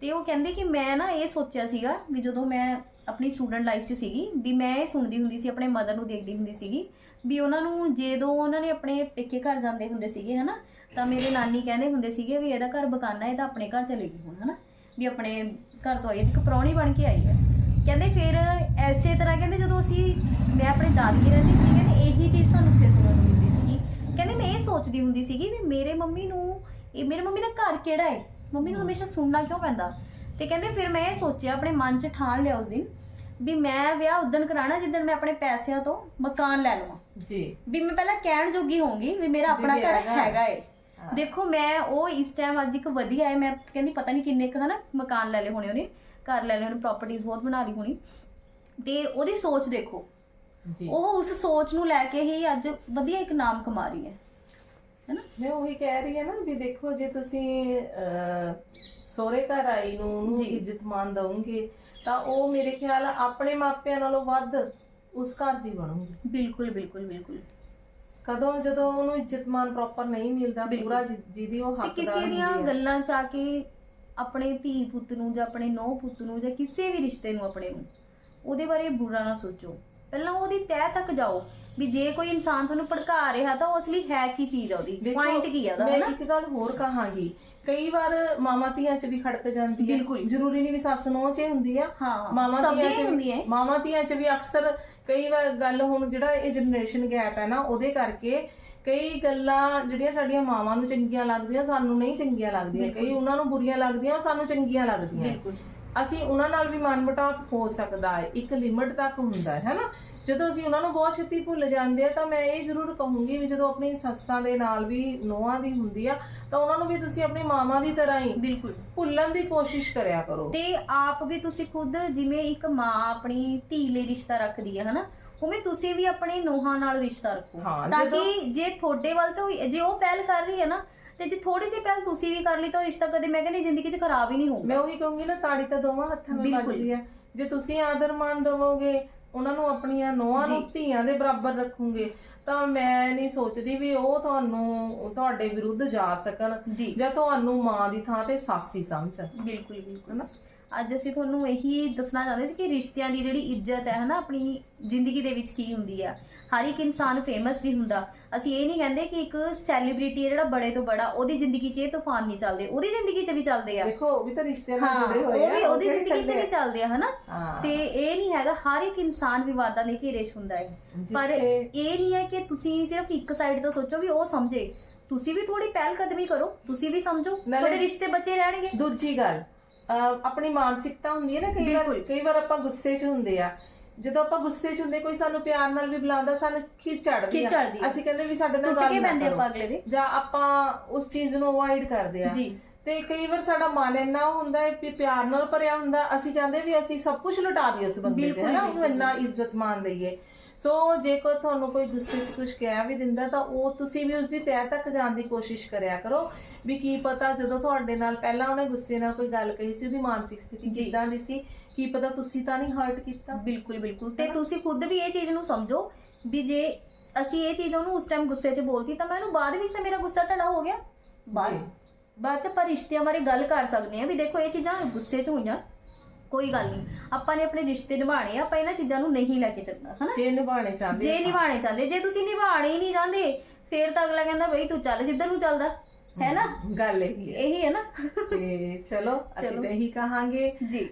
ਤੇ ਉਹ ਕਹਿੰਦੇ ਕਿ ਮੈਂ ਨਾ ਇਹ ਸੋਚਿਆ ਸੀਗਾ ਵੀ ਜਦੋਂ ਮੈਂ ਆਪਣੀ ਸਟੂਡੈਂਟ ਲਾਈਫ 'ਚ ਸੀਗੀ, ਵੀ ਮੈਂ ਇਹ ਸੁਣਦੀ ਹੁੰਦੀ ਸੀ, ਆਪਣੇ ਮਦਰ ਨੂੰ ਦੇਖਦੀ ਹੁੰਦੀ ਸੀਗੀ, ਵੀ ਉਹਨਾਂ ਨੂੰ ਜਦੋਂ ਉਹਨਾਂ ਨੇ ਆਪਣੇ ਪੇਕੇ ਘਰ ਜਾਂਦੇ ਹੁੰਦੇ ਸੀਗੇ, ਹਨਾ, ਤਾਂ ਮੇਰੇ ਨਾਨੀ ਕਹਿੰਦੇ ਹੁੰਦੇ ਸੀਗੇ ਵੀ ਇਹਦਾ ਘਰ ਬਕਾਨਾ ਇਹ ਤਾਂ ਆਪਣੇ ਘਰ ਚਲੇ ਗਈ ਹੁਣ, ਹਨਾ, ਵੀ ਆਪਣੇ ਘਰ ਤੋਂ ਆਈ ਇੱਕ ਪ੍ਰਾਹੁਣੀ ਬਣ ਕੇ ਆਈ ਹੈ। ਕਹਿੰਦੇ ਫਿਰ ਐਸੇ ਤਰ੍ਹਾਂ ਕਹਿੰਦੇ ਜਦੋਂ ਅਸੀਂ, ਮੈਂ ਆਪਣੇ ਦਾਦਕੇ ਰਹਿੰਦੀ ਸੀ ਕਹਿੰਦੇ ਇਹੀ ਚੀਜ਼ ਸਾਨੂੰ ਉੱਥੇ ਸੁਣਨ ਨੂੰ ਮਿਲਦੀ ਕਹਿੰਦੇ ਮੈਂ ਇਹ ਸੋਚਦੀ ਹੁੰਦੀ ਸੀਗੀ ਵੀ ਮੇਰੇ ਮੰਮੀ ਨੂੰ ਇਹ ਮੇਰੇ ਮੰਮੀ ਦਾ ਘਰ ਕਿਹੜਾ ਹੈ ਮੰਮੀ ਨੂੰ ਹਮੇਸ਼ਾ ਸੁਣਨਾ ਕਿਉਂ ਪੈਂਦਾ? ਤੇ ਕਹਿੰਦੇ ਫਿਰ ਮੈਂ ਇਹ ਸੋਚਿਆ ਆਪਣੇ ਮਨ 'ਚ ਠਾਣ ਲਿਆ ਉਸ ਦਿਨ ਵੀ ਮੈਂ ਵਿਆਹ ਉਦਣ ਕਰਾਣਾ ਜਿੱਦਣ ਮੈਂ ਆਪਣੇ ਪੈਸਿਆਂ ਤੋਂ ਮਕਾਨ ਲੈ ਲਵਾਂ। ਜੀ। ਵੀ ਮੈਂ ਪਹਿਲਾਂ ਕਹਿਣ ਜੋਗੀ ਹੋਊਂਗੀ ਵੀ ਮੇਰਾ ਆਪਣਾ ਘਰ। ਹੈਗਾ ਏ। ਦੇਖੋ ਮੈਂ ਉਹ ਇਸ ਟਾਈਮ ਅੱਜ ਇੱਕ ਵਧੀਆ ਹੈ ਮੈਂ ਕਹਿੰਦੀ ਪਤਾ ਨਹੀਂ ਕਿੰਨੇ ਕੁ ਹਨਾ ਮਕਾਨ ਲੈ ਲਏ ਹੋਣੇ ਉਹਨੇ ਘਰ ਲੈ ਲਏ ਹੋਣੇ ਪ੍ਰਾਪਰਟੀਆਂ ਬਹੁਤ ਬਣਾ ਲਈ ਹੋਣੀ। ਤੇ ਉਹਦੀ ਸੋਚ ਦੇਖੋ ਜੀ। ਉਹ ਉਸ ਸੋਚ ਨੂੰ ਲੈ ਕੇ ਹੀ ਅੱਜ ਵਧੀਆ ਇੱਕ ਨਾਮ ਕਮਾ ਰਹੀ ਹੈ। ਹੈਨਾ? ਮੈਂ ਉਹੀ ਕਹਿ ਰਹੀ ਹਾਂ ਨਾ ਵੀ ਦੇਖੋ ਜੇ ਤੁਸੀਂ ਸਹੁਰੇ ਘਰ ਆਈ ਨੂੰ ਉਹਨੂੰ। ਇੱਜ਼ਤ ਮਾਨ ਦਵੋਗੇ ਤਾਂ ਉਹ ਮੇਰੇ ਖਿਆਲ ਆਪਣੇ ਮਾਪਿਆਂ ਨਾਲੋਂ ਵੱਧ ਉਸ ਘਰ ਦੀ ਬਣੂਗੀ। ਬਿਲਕੁਲ ਬਿਲਕੁਲ ਬਿਲਕੁਲ। ਕਦੋਂ ਜਦੋਂ ਉਹਨੂੰ ਇੱਜ਼ਤ ਮਾਨ ਪ੍ਰੋਪਰ ਨਹੀਂ ਮਿਲਦਾ। ਪੂਰਾ ਜਿਹਦੀ ਉਹ ਹੱਕਦਾਰ ਕਿਸੇ ਦੀਆਂ ਗੱਲਾਂ ਚ ਆ ਕੇ ਆਪਣੇ ਧੀ ਪੁੱਤ ਨੂੰ ਜਾਂ ਆਪਣੇ ਨੌ ਪੁੱਤ ਨੂੰ ਜਾਂ ਕਿਸੇ ਵੀ ਰਿਸ਼ਤੇ ਨੂੰ ਆਪਣੇ ਨੂੰ ਉਹਦੇ ਬਾਰੇ ਬੁਰਾ ਨਾ ਸੋਚੋ। ਪਹਿਲਾਂ ਉਹਦੀ ਤਹਿ ਤੱਕ ਜਾਓ ਵੀ ਜੇ ਕੋਈ ਇਨਸਾਨ ਤੁਹਾਨੂੰ ਭੜਕਾ ਰਿਹਾ ਤਾਂ ਉਹ ਅਸਲੀ ਹੈ ਕੀ ਚੀਜ਼ ਆ ਉਹਦੀ? ਦੇਖੋ, ਪੁਆਇੰਟ ਕੀ ਆ ਉਹਦਾ ਮੈਂ ਹੈਨਾ? ਇੱਕ ਗੱਲ ਹੋਰ ਕਹਾਂਗੀ। ਕਈ ਵਾਰ ਮਾਵਾਂ ਧੀਆਂ 'ਚ ਵੀ ਖੜਕ ਜਾਂਦੀ ਹੈ। ਬਿਲਕੁਲ। ਜ਼ਰੂਰੀ ਨਹੀਂ ਵੀ ਸੱਸ ਨੂੰ 'ਚ ਹੀ ਹੁੰਦੀ ਆ। ਹਾਂ ਮਾਵਾਂ ਸਭ ਧੀਆਂ ਦੀਆਂ 'ਚ ਹੁੰਦੀਆਂ ਵੀ ਹੈ। ਮਾਵਾਂ ਧੀਆਂ 'ਚ ਵੀ ਅਕਸਰ ਕਈ ਵਾਰ ਗੱਲ ਹੁਣ ਜਿਹੜਾ ਇਹ ਜਨਰੇਸ਼ਨ ਗੈਪ ਹੈ ਨਾ ਉਹਦੇ ਕਰਕੇ ਕਈ ਗੱਲਾਂ ਜਿਹੜੀਆਂ ਸਾਡੀਆਂ ਮਾਵਾਂ ਨੂੰ ਚੰਗੀਆਂ ਲੱਗਦੀਆਂ ਸਾਨੂੰ ਨਹੀਂ ਚੰਗੀਆਂ ਲੱਗਦੀਆਂ। ਕਈ ਉਹਨਾਂ ਨੂੰ ਬੁਰੀਆਂ ਲੱਗਦੀਆਂ ਉਹ ਸਾਨੂੰ ਚੰਗੀਆਂ ਲੱਗਦੀਆਂ। ਬਿਲਕੁਲ। ਅਸੀਂ ਉਹਨਾਂ ਨਾਲ ਵੀ ਮਨਮਟਾਵ ਹੋ ਸਕਦਾ ਹੈ ਇੱਕ ਲਿਮਟ ਤੱਕ ਹੁੰਦਾ ਹੈ ਹੈਨਾ? ਜਦੋਂ ਅਸੀਂ ਉਹਨਾਂ ਨੂੰ ਬਹੁਤ ਛੇਤੀ ਭੁੱਲ ਜਾਂਦੇ ਆ ਤਾਂ ਮੈਂ ਇਹ ਜ਼ਰੂਰ ਕਹੂੰਗੀ ਵੀ ਜਦੋਂ ਆਪਣੀ ਸੱਸਾਂ ਦੇ ਨਾਲ ਵੀ ਨੋਹਾਂ ਦੀ ਹੁੰਦੀ ਆ ਤਾਂ ਉਹਨਾਂ ਨੂੰ ਵੀ ਤੁਸੀਂ ਆਪਣੀ ਮਾਵਾਂ ਦੀ ਤਰ੍ਹਾਂ ਹੀ ਬਿਲਕੁਲ। ਭੁੱਲਣ ਦੀ ਕੋਸ਼ਿਸ਼ ਕਰਿਆ ਕਰੋ। ਤੇ ਆਪ ਵੀ ਤੁਸੀਂ ਖੁਦ ਜਿਵੇਂ ਇੱਕ ਮਾਂ ਆਪਣੀ ਧੀ ਲਈ ਰਿਸ਼ਤਾ ਰੱਖਦੀ ਹੈ ਹਨਾ? ਉਵੇਂ ਤੁਸੀਂ ਵੀ ਆਪਣੀ ਨੂੰਹਾਂ ਨਾਲ ਰਿਸ਼ਤਾ ਰੱਖੋ ਤਾਂ ਕਿ ਜੇ ਤੁਹਾਡੇ ਵੱਲ ਤੋਂ ਜੇ ਉਹ ਪਹਿਲ ਕਰ ਰਹੀ ਹੈ ਨਾ ਤੇ ਜੇ ਥੋੜੀ ਜਿਹੀ ਪਹਿਲ ਤੁਸੀਂ ਵੀ ਕਰ ਲਈ ਤਾਂ ਉਹ ਰਿਸ਼ਤਾ ਕਦੇ ਮੈਂ ਕਹਿੰਦੀ ਜ਼ਿੰਦਗੀ 'ਚ ਖਰਾਬ ਹੀ ਨਹੀਂ ਹੋਊਗਾ। ਮੈਂ ਉਹੀ ਕਹੂੰਗੀ ਨਾ ਤਾੜੀ ਤਾਂ ਦੋਵਾਂ ਹੱਥਾਂ ਨਾਲ ਬਿਲਕੁਲ। ਵੱਜਦੀ ਆ ਜੇ ਤੁਸੀਂ ਆਦਰ ਮਾਨ ਦੇਵੋਗੇ ਉਹਨਾਂ ਨੂੰ ਆਪਣੀਆਂ ਨੋਹਾਂ ਨੂੰ। ਧੀਆਂ ਦੇ ਬਰਾਬਰ ਰੱਖੋਗੇ ਤਾਂ ਮੈਂ ਨਹੀਂ ਸੋਚਦੀ ਵੀ ਉਹ ਤੁਹਾਨੂੰ ਤੁਹਾਡੇ ਵਿਰੁੱਧ ਜਾ ਸਕਣ ਜੀ। ਜਾਂ ਤੁਹਾਨੂੰ ਮਾਂ ਦੀ ਥਾਂ ਤੇ ਸੱਸ ਹੀ ਸਮਝਣ। ਬਿਲਕੁਲ ਬਿਲਕੁਲ। ਅੱਜ ਅਸੀਂ ਤੁਹਾਨੂੰ ਇਹੀ ਦੱਸਣਾ ਚਾਹੁੰਦੇ ਸੀ ਕਿ ਰਿਸ਼ਤਿਆਂ ਦੀ ਜਿਹੜੀ ਇੱਜ਼ਤ ਹੈ ਹਨਾ ਆਪਣੀ ਜ਼ਿੰਦਗੀ ਦੇ ਵਿੱਚ ਕੀ ਹੁੰਦੀ ਆ। ਹਰ ਇੱਕ ਇਨਸਾਨ ਫੇਮਸ ਵੀ ਹੁੰਦਾ। ਅਸੀਂ ਇਹ ਨਹੀਂ ਕਹਿੰਦੇ ਕਿ ਇੱਕ ਸੈਲੀਬ੍ਰਿਟੀ ਹੈ ਜਿਹੜਾ ਬੜੇ ਤੋਂ ਬੜਾ ਉਹਦੀ ਜ਼ਿੰਦਗੀ 'ਚ ਇਹ ਤੂਫਾਨ ਨਹੀਂ ਚੱਲਦੇ ਉਹਦੀ ਜ਼ਿੰਦਗੀ 'ਚ ਵੀ ਚੱਲਦੇ ਆ। ਦੇਖੋ ਉਹ ਵੀ ਤਾਂ ਰਿਸ਼ਤਿਆਂ ਨਾਲ ਜੁੜੇ ਉਹ ਹੋਏ ਆ ਵੀ ਉਹਦੀ ਜ਼ਿੰਦਗੀ 'ਚ ਵੀ ਚੱਲਦੇ ਆ ਹਨਾ? ਤੇ ਇਹ ਨਹੀਂ ਹੈਗਾ ਹਰ ਇੱਕ ਇਨਸਾਨ ਵਿਵਾਦਾਂ ਦੇ ਘੇਰੇ 'ਚ ਹੁੰਦਾ ਹੈ। ਪਰ ਇਹ ਨਹੀਂ ਹੈ ਕਿ ਤੁਸੀਂ ਸਿਰਫ ਇੱਕ ਸਾਈਡ ਤੋਂ ਸੋਚੋ ਵੀ ਉਹ ਸਮਝੇ। ਤੁਸੀਂ ਵੀ ਥੋੜੀ ਪਹਿਲ ਕਦਮੀ ਕਰੋ ਤੁਸੀਂ ਵੀ ਸਮਝੋ ਤੁਹਾਡੇ ਰਿਸ਼ਤੇ ਬੱਚੇ ਰਹਿਣਗੇ। ਦੂਜੀ ਗੱਲ ਆਪਣੀ ਮਾਨਸਿਕਤਾ ਹੁੰਦੀ ਹੈ ਨਾ ਕਈ ਵਾਰ। ਕਈ ਵਾਰ ਆਪਾਂ ਗੁੱਸੇ 'ਚ ਹੁੰਦੇ ਆ। ਜਦੋਂ ਆਪਾਂ ਗੁੱਸੇ 'ਚ ਹੁੰਦੇ ਕੋਈ ਸਾਨੂੰ ਪਿਆਰ ਨਾਲ ਵੀ ਬੁਲਾਉਂਦਾ ਸਾਨੂੰ ਖਿੱਚ ਚੜਦੀ ਖਿੱਚ ਚੜ੍ਹਦੀ ਆ। ਅਸੀਂ ਕਹਿੰਦੇ ਵੀ ਸਾਡੇ ਨਾਲ ਟੁੱਟ ਗੱਲ ਨਾ ਪੈਂਦੇ ਕਰੋ। ਆਪਾਂ ਅਗਲੇ ਦੇ? ਜਾਂ ਆਪਾਂ ਉਸ ਚੀਜ਼ ਨੂੰ ਅਵੋਇਡ ਕਰਦੇ ਆ। ਜੀ। ਤੇ ਕਈ ਵਾਰ ਸਾਡਾ ਮਨ ਇੰਨਾ ਹੁੰਦਾ ਹੈ ਵੀ ਪਿਆਰ ਨਾਲ ਭਰਿਆ ਹੁੰਦਾ ਅਸੀਂ ਚਾਹੁੰਦੇ ਵੀ ਅਸੀਂ ਸਭ ਕੁਝ ਲੁਟਾ ਦਈਏ ਉਸ ਬੰਦੇ ਤੇ ਬਿਲਕੁਲ, ਹੈ ਨਾ ਉਹਨੂੰ ਬਿਲਕੁਲ। ਇੰਨਾ ਇੱਜ਼ਤ ਮਾਨ ਦਈਏ। ਸੋ ਜੇ ਕੋਈ ਤੁਹਾਨੂੰ ਕੋਈ ਗੁੱਸੇ 'ਚ ਕੁਝ ਕਹਿ ਵੀ ਦਿੰਦਾ ਤਾਂ ਉਹ ਤੁਸੀਂ ਵੀ ਉਸ ਦੀ ਤਹਿ ਤੱਕ ਜਾਣ ਦੀ ਕੋਸ਼ਿਸ਼ ਕਰਿਆ ਕਰੋ ਵੀ ਕੀ ਪਤਾ ਜਦੋਂ ਤੁਹਾਡੇ ਨਾਲ ਪਹਿਲਾਂ ਉਹਨੇ ਗੁੱਸੇ ਨਾਲ ਕੋਈ ਗੱਲ ਕਹੀ ਸੀ ਉਹਦੀ ਮਾਨਸਿਕ ਸਥਿਤੀ ਜੀ। ਕਿੱਦਾਂ ਦੀ ਸੀ ਕੀ ਪਤਾ ਤੁਸੀਂ ਤਾਂ ਨਹੀਂ ਹਰਟ ਕੀਤਾ? ਬਿਲਕੁਲ ਬਿਲਕੁਲ। ਤੇ ਤੁਸੀਂ ਖੁਦ ਵੀ ਇਹ ਚੀਜ਼ ਨੂੰ ਸਮਝੋ ਵੀ ਜੇ ਅਸੀਂ ਇਹ ਚੀਜ਼ ਉਹਨੂੰ ਉਸ ਟਾਈਮ ਗੁੱਸੇ 'ਚ ਬੋਲਤੀ ਤਾਂ ਮੈਂ ਉਹਨੂੰ ਬਾਅਦ ਵਿੱਚ ਤਾਂ ਮੇਰਾ ਗੁੱਸਾ ਢਲਾ ਹੋ ਗਿਆ। ਬਾਅਦ। ਬਾਅਦ 'ਚ ਆਪਾਂ ਰਿਸ਼ਤਿਆਂ ਬਾਰੇ ਗੱਲ ਕਰ ਸਕਦੇ ਹਾਂ ਵੀ ਦੇਖੋ ਇਹ ਚੀਜ਼ਾਂ ਗੁੱਸੇ 'ਚ ਹੋਈਆਂ ਕੋਈ ਗੱਲ ਨਹੀਂ। ਆਪਾਂ ਨੇ ਆਪਣੇ ਰਿਸ਼ਤੇ ਨਿਭਾਣੇ ਆ ਆਪਾਂ ਇਹਨਾਂ ਚੀਜ਼ਾਂ ਨੂੰ ਨਹੀਂ ਲੈ ਕੇ ਚੱਲਣਾ ਹਨਾ? ਜੇ ਨਿਭਾਣੇ ਚਾਹੁੰਦੇ ਜੇ। ਨਿਭਾਣੇ ਚਾਹੁੰਦੇ ਜੇ ਤੁਸੀਂ ਨਿਭਾਣੇ ਹੀ ਨਹੀਂ ਚਾਹੁੰਦੇ ਫੇਰ ਤਾਂ ਅਗਲਾ ਕਹਿੰਦਾ ਬਈ ਤੂੰ ਚੱਲ ਜਿੱਧਰ ਨੂੰ ਚੱਲਦਾ। ਹੈ ਨਾ ਗੱਲ ਇਹੀ ਹੈ ਇਹੀ ਹੈ ਨਾ ਤੇ ਚਲੋ ਅਸੀਂ। ਤਾਂ ਇਹੀ ਕਹਾਂਗੇ ਜੀ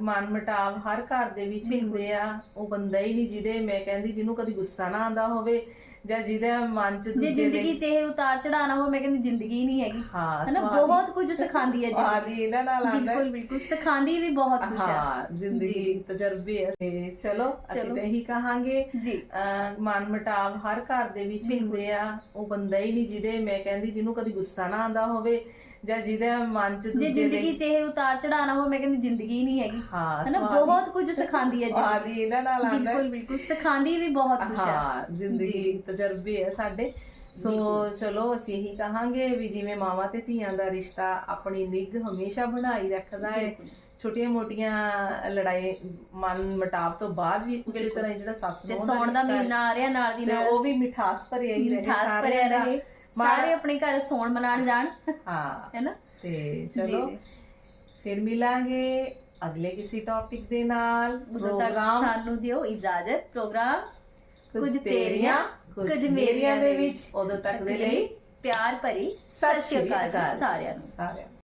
ਮਨ ਮਟਾਵ ਹਰ ਘਰ ਦੇ ਵਿੱਚ। ਹੁੰਦੇ ਆ ਉਹ ਬੰਦਾ ਹੀ ਨਹੀਂ ਜਿਹਦੇ ਮੈਂ ਕਹਿੰਦੀ ਜਿਹਨੂੰ ਕਦੀ ਗੁੱਸਾ ਨਾ ਆਉਂਦਾ ਹੋਵੇ ਜਾਂ ਜਿਹਦੇ ਮਨ ਚ ਜੇ ਦੂਜੇ ਜ਼ਿੰਦਗੀ ਦੇ ਚ ਇਹ ਉਤਾਰ ਚੜਾਅ ਨਾ ਹੋ ਮੈਂ ਕਹਿੰਦੀ ਜ਼ਿੰਦਗੀ ਹੀ ਨਹੀਂ ਹੈਗੀ। ਹਾਂ ਹੈ ਨਾ ਸਵਾਦ। ਹੀ- ਬਹੁਤ ਕੁਝ ਸਿਖਾਉਂਦੀ ਹੈ ਸਵਾਦ ਜ਼ਿੰਦਗੀ। ਹੀ ਇਹਨਾਂ ਨਾਲ ਆਉਂਦਾ। ਹੈ। ਬਿਲਕੁਲ ਬਿਲਕੁਲ ਸਿਖਾਉਂਦੀ ਵੀ ਬਹੁਤ ਕੁਝ ਹੈ। ਹਾਂ ਜ਼ਿੰਦਗੀ ਤਜਰਬੇ ਹੈ। ਤੇ ਚਲੋ ਅਸੀਂ ਚਲੋ। ਤਾਂ ਇਹੀ ਕਹਾਂਗੇ ਜੀ। ਅਹ ਮਨ ਮਟਾਵ ਹਰ ਘਰ ਦੇ ਵਿੱਚ ਬਿਲਕੁਲ। ਹੁੰਦੇ ਆ। ਉਹ ਬੰਦਾ ਹੀ ਨਹੀਂ ਜਿਹਦੇ ਮੈਂ ਕਹਿੰਦੀ ਜਿਹਨੂੰ ਕਦੀ ਗੁੱਸਾ ਨਾ ਆਉਂਦਾ ਹੋਵੇ। ਜਾਂ ਜਿਹਦੇ ਮਨ ਚ ਜੇ ਦੂਜੇ ਜ਼ਿੰਦਗੀ ਦੇ ਚ ਇਹ ਉਤਾਰ ਚੜਾਅ ਨਾ ਹੋ ਮੈਂ ਕਹਿੰਦੀ ਜ਼ਿੰਦਗੀ ਹੀ ਨਹੀਂ ਹੈਗੀ ਹਾਂ ਹੈ ਨਾ ਸਵਾਦ ਹੀ- ਬਹੁਤ ਕੁਝ ਸਿਖਾਉਂਦੀ ਹੈ ਸਵਾਦ ਹੀ ਇਹਨਾਂ ਨਾਲ ਆਉਂਦਾ ਹੈ। ਬਿਲਕੁਲ ਬਿਲਕੁਲ ਸਿਖਾਉਂਦੀ ਵੀ ਬਹੁਤ ਕੁਝ ਹੈ ਹਾਂ ਜ਼ਿੰਦਗੀ ਤਜਰਬੇ ਹੈ ਸਾਡੇ ਸੋ। ਚਲੋ ਅਸੀਂ ਇਹੀ ਕਹਾਂਗੇ ਵੀ ਜਿਵੇਂ ਮਾਵਾਂ ਤੇ ਧੀਆਂ ਦਾ ਰਿਸ਼ਤਾ ਆਪਣੀ ਨਿੱਘ ਹਮੇਸ਼ਾ ਬਣਾਈ ਰੱਖਦਾ ਹੈ ਬਿਲਕੁਲ। ਛੋਟੀਆਂ ਮੋਟੀਆਂ ਲੜਾਈ ਮਨ ਮਟਾਵ ਤੋਂ ਬਾਅਦ ਵੀ ਉਸੇ ਬਿਲਕੁਲ। ਤਰ੍ਹਾਂ ਹੀ ਜਿਹੜਾ ਸੱਸ ਤੇ ਨੂੰਹ ਸੌਣ ਦਾ ਰਿਸ਼ਤਾ ਹੈ, ਮਹੀਨਾ ਆ ਰਿਹਾ ਨਾਲ ਦੀ ਤੇ ਨਾਲ ਉਹ ਵੀ ਮਿਠਾਸ ਭਰਿਆ ਹੀ ਰਹੇ ਮਿਠਾਸ ਸਾਰਿਆਂ ਭਰਿਆ ਦਾ। ਰਹੇ ਸਾਰੇ ਆਪਣੇ ਘਰ ਸੌਣ ਮਨਾਣ ਜਾਣ। ਹਾਂ ਹੈ ਨਾ? ਤੇ ਚਲੋ। ਫਿਰ ਮਿਲਾਂਗੇ ਅਗਲੇ ਕਿਸੇ ਟੌਪਿਕ ਦੇ ਨਾਲ। ਪ੍ਰੋਗਰਾਮ ਸਾਨੂੰ ਦਿਓ ਇਜਾਜ਼ਤ। ਪ੍ਰੋਗਰਾਮ ਕੁਝ ਤੇਰੀਆਂ ਕੁਝ ਮੇਰੀਆਂ ਦੇ ਵਿੱਚ। ਉਦੋਂ ਤੱਕ ਦੇ ਲਈ ਪਿਆਰ ਭਰੀ ਸਤਿ ਸ਼੍ਰੀ ਅਕਾਲ ਸਾਰਿਆਂ ਨੂੰ। ਸਾਰਿਆਂ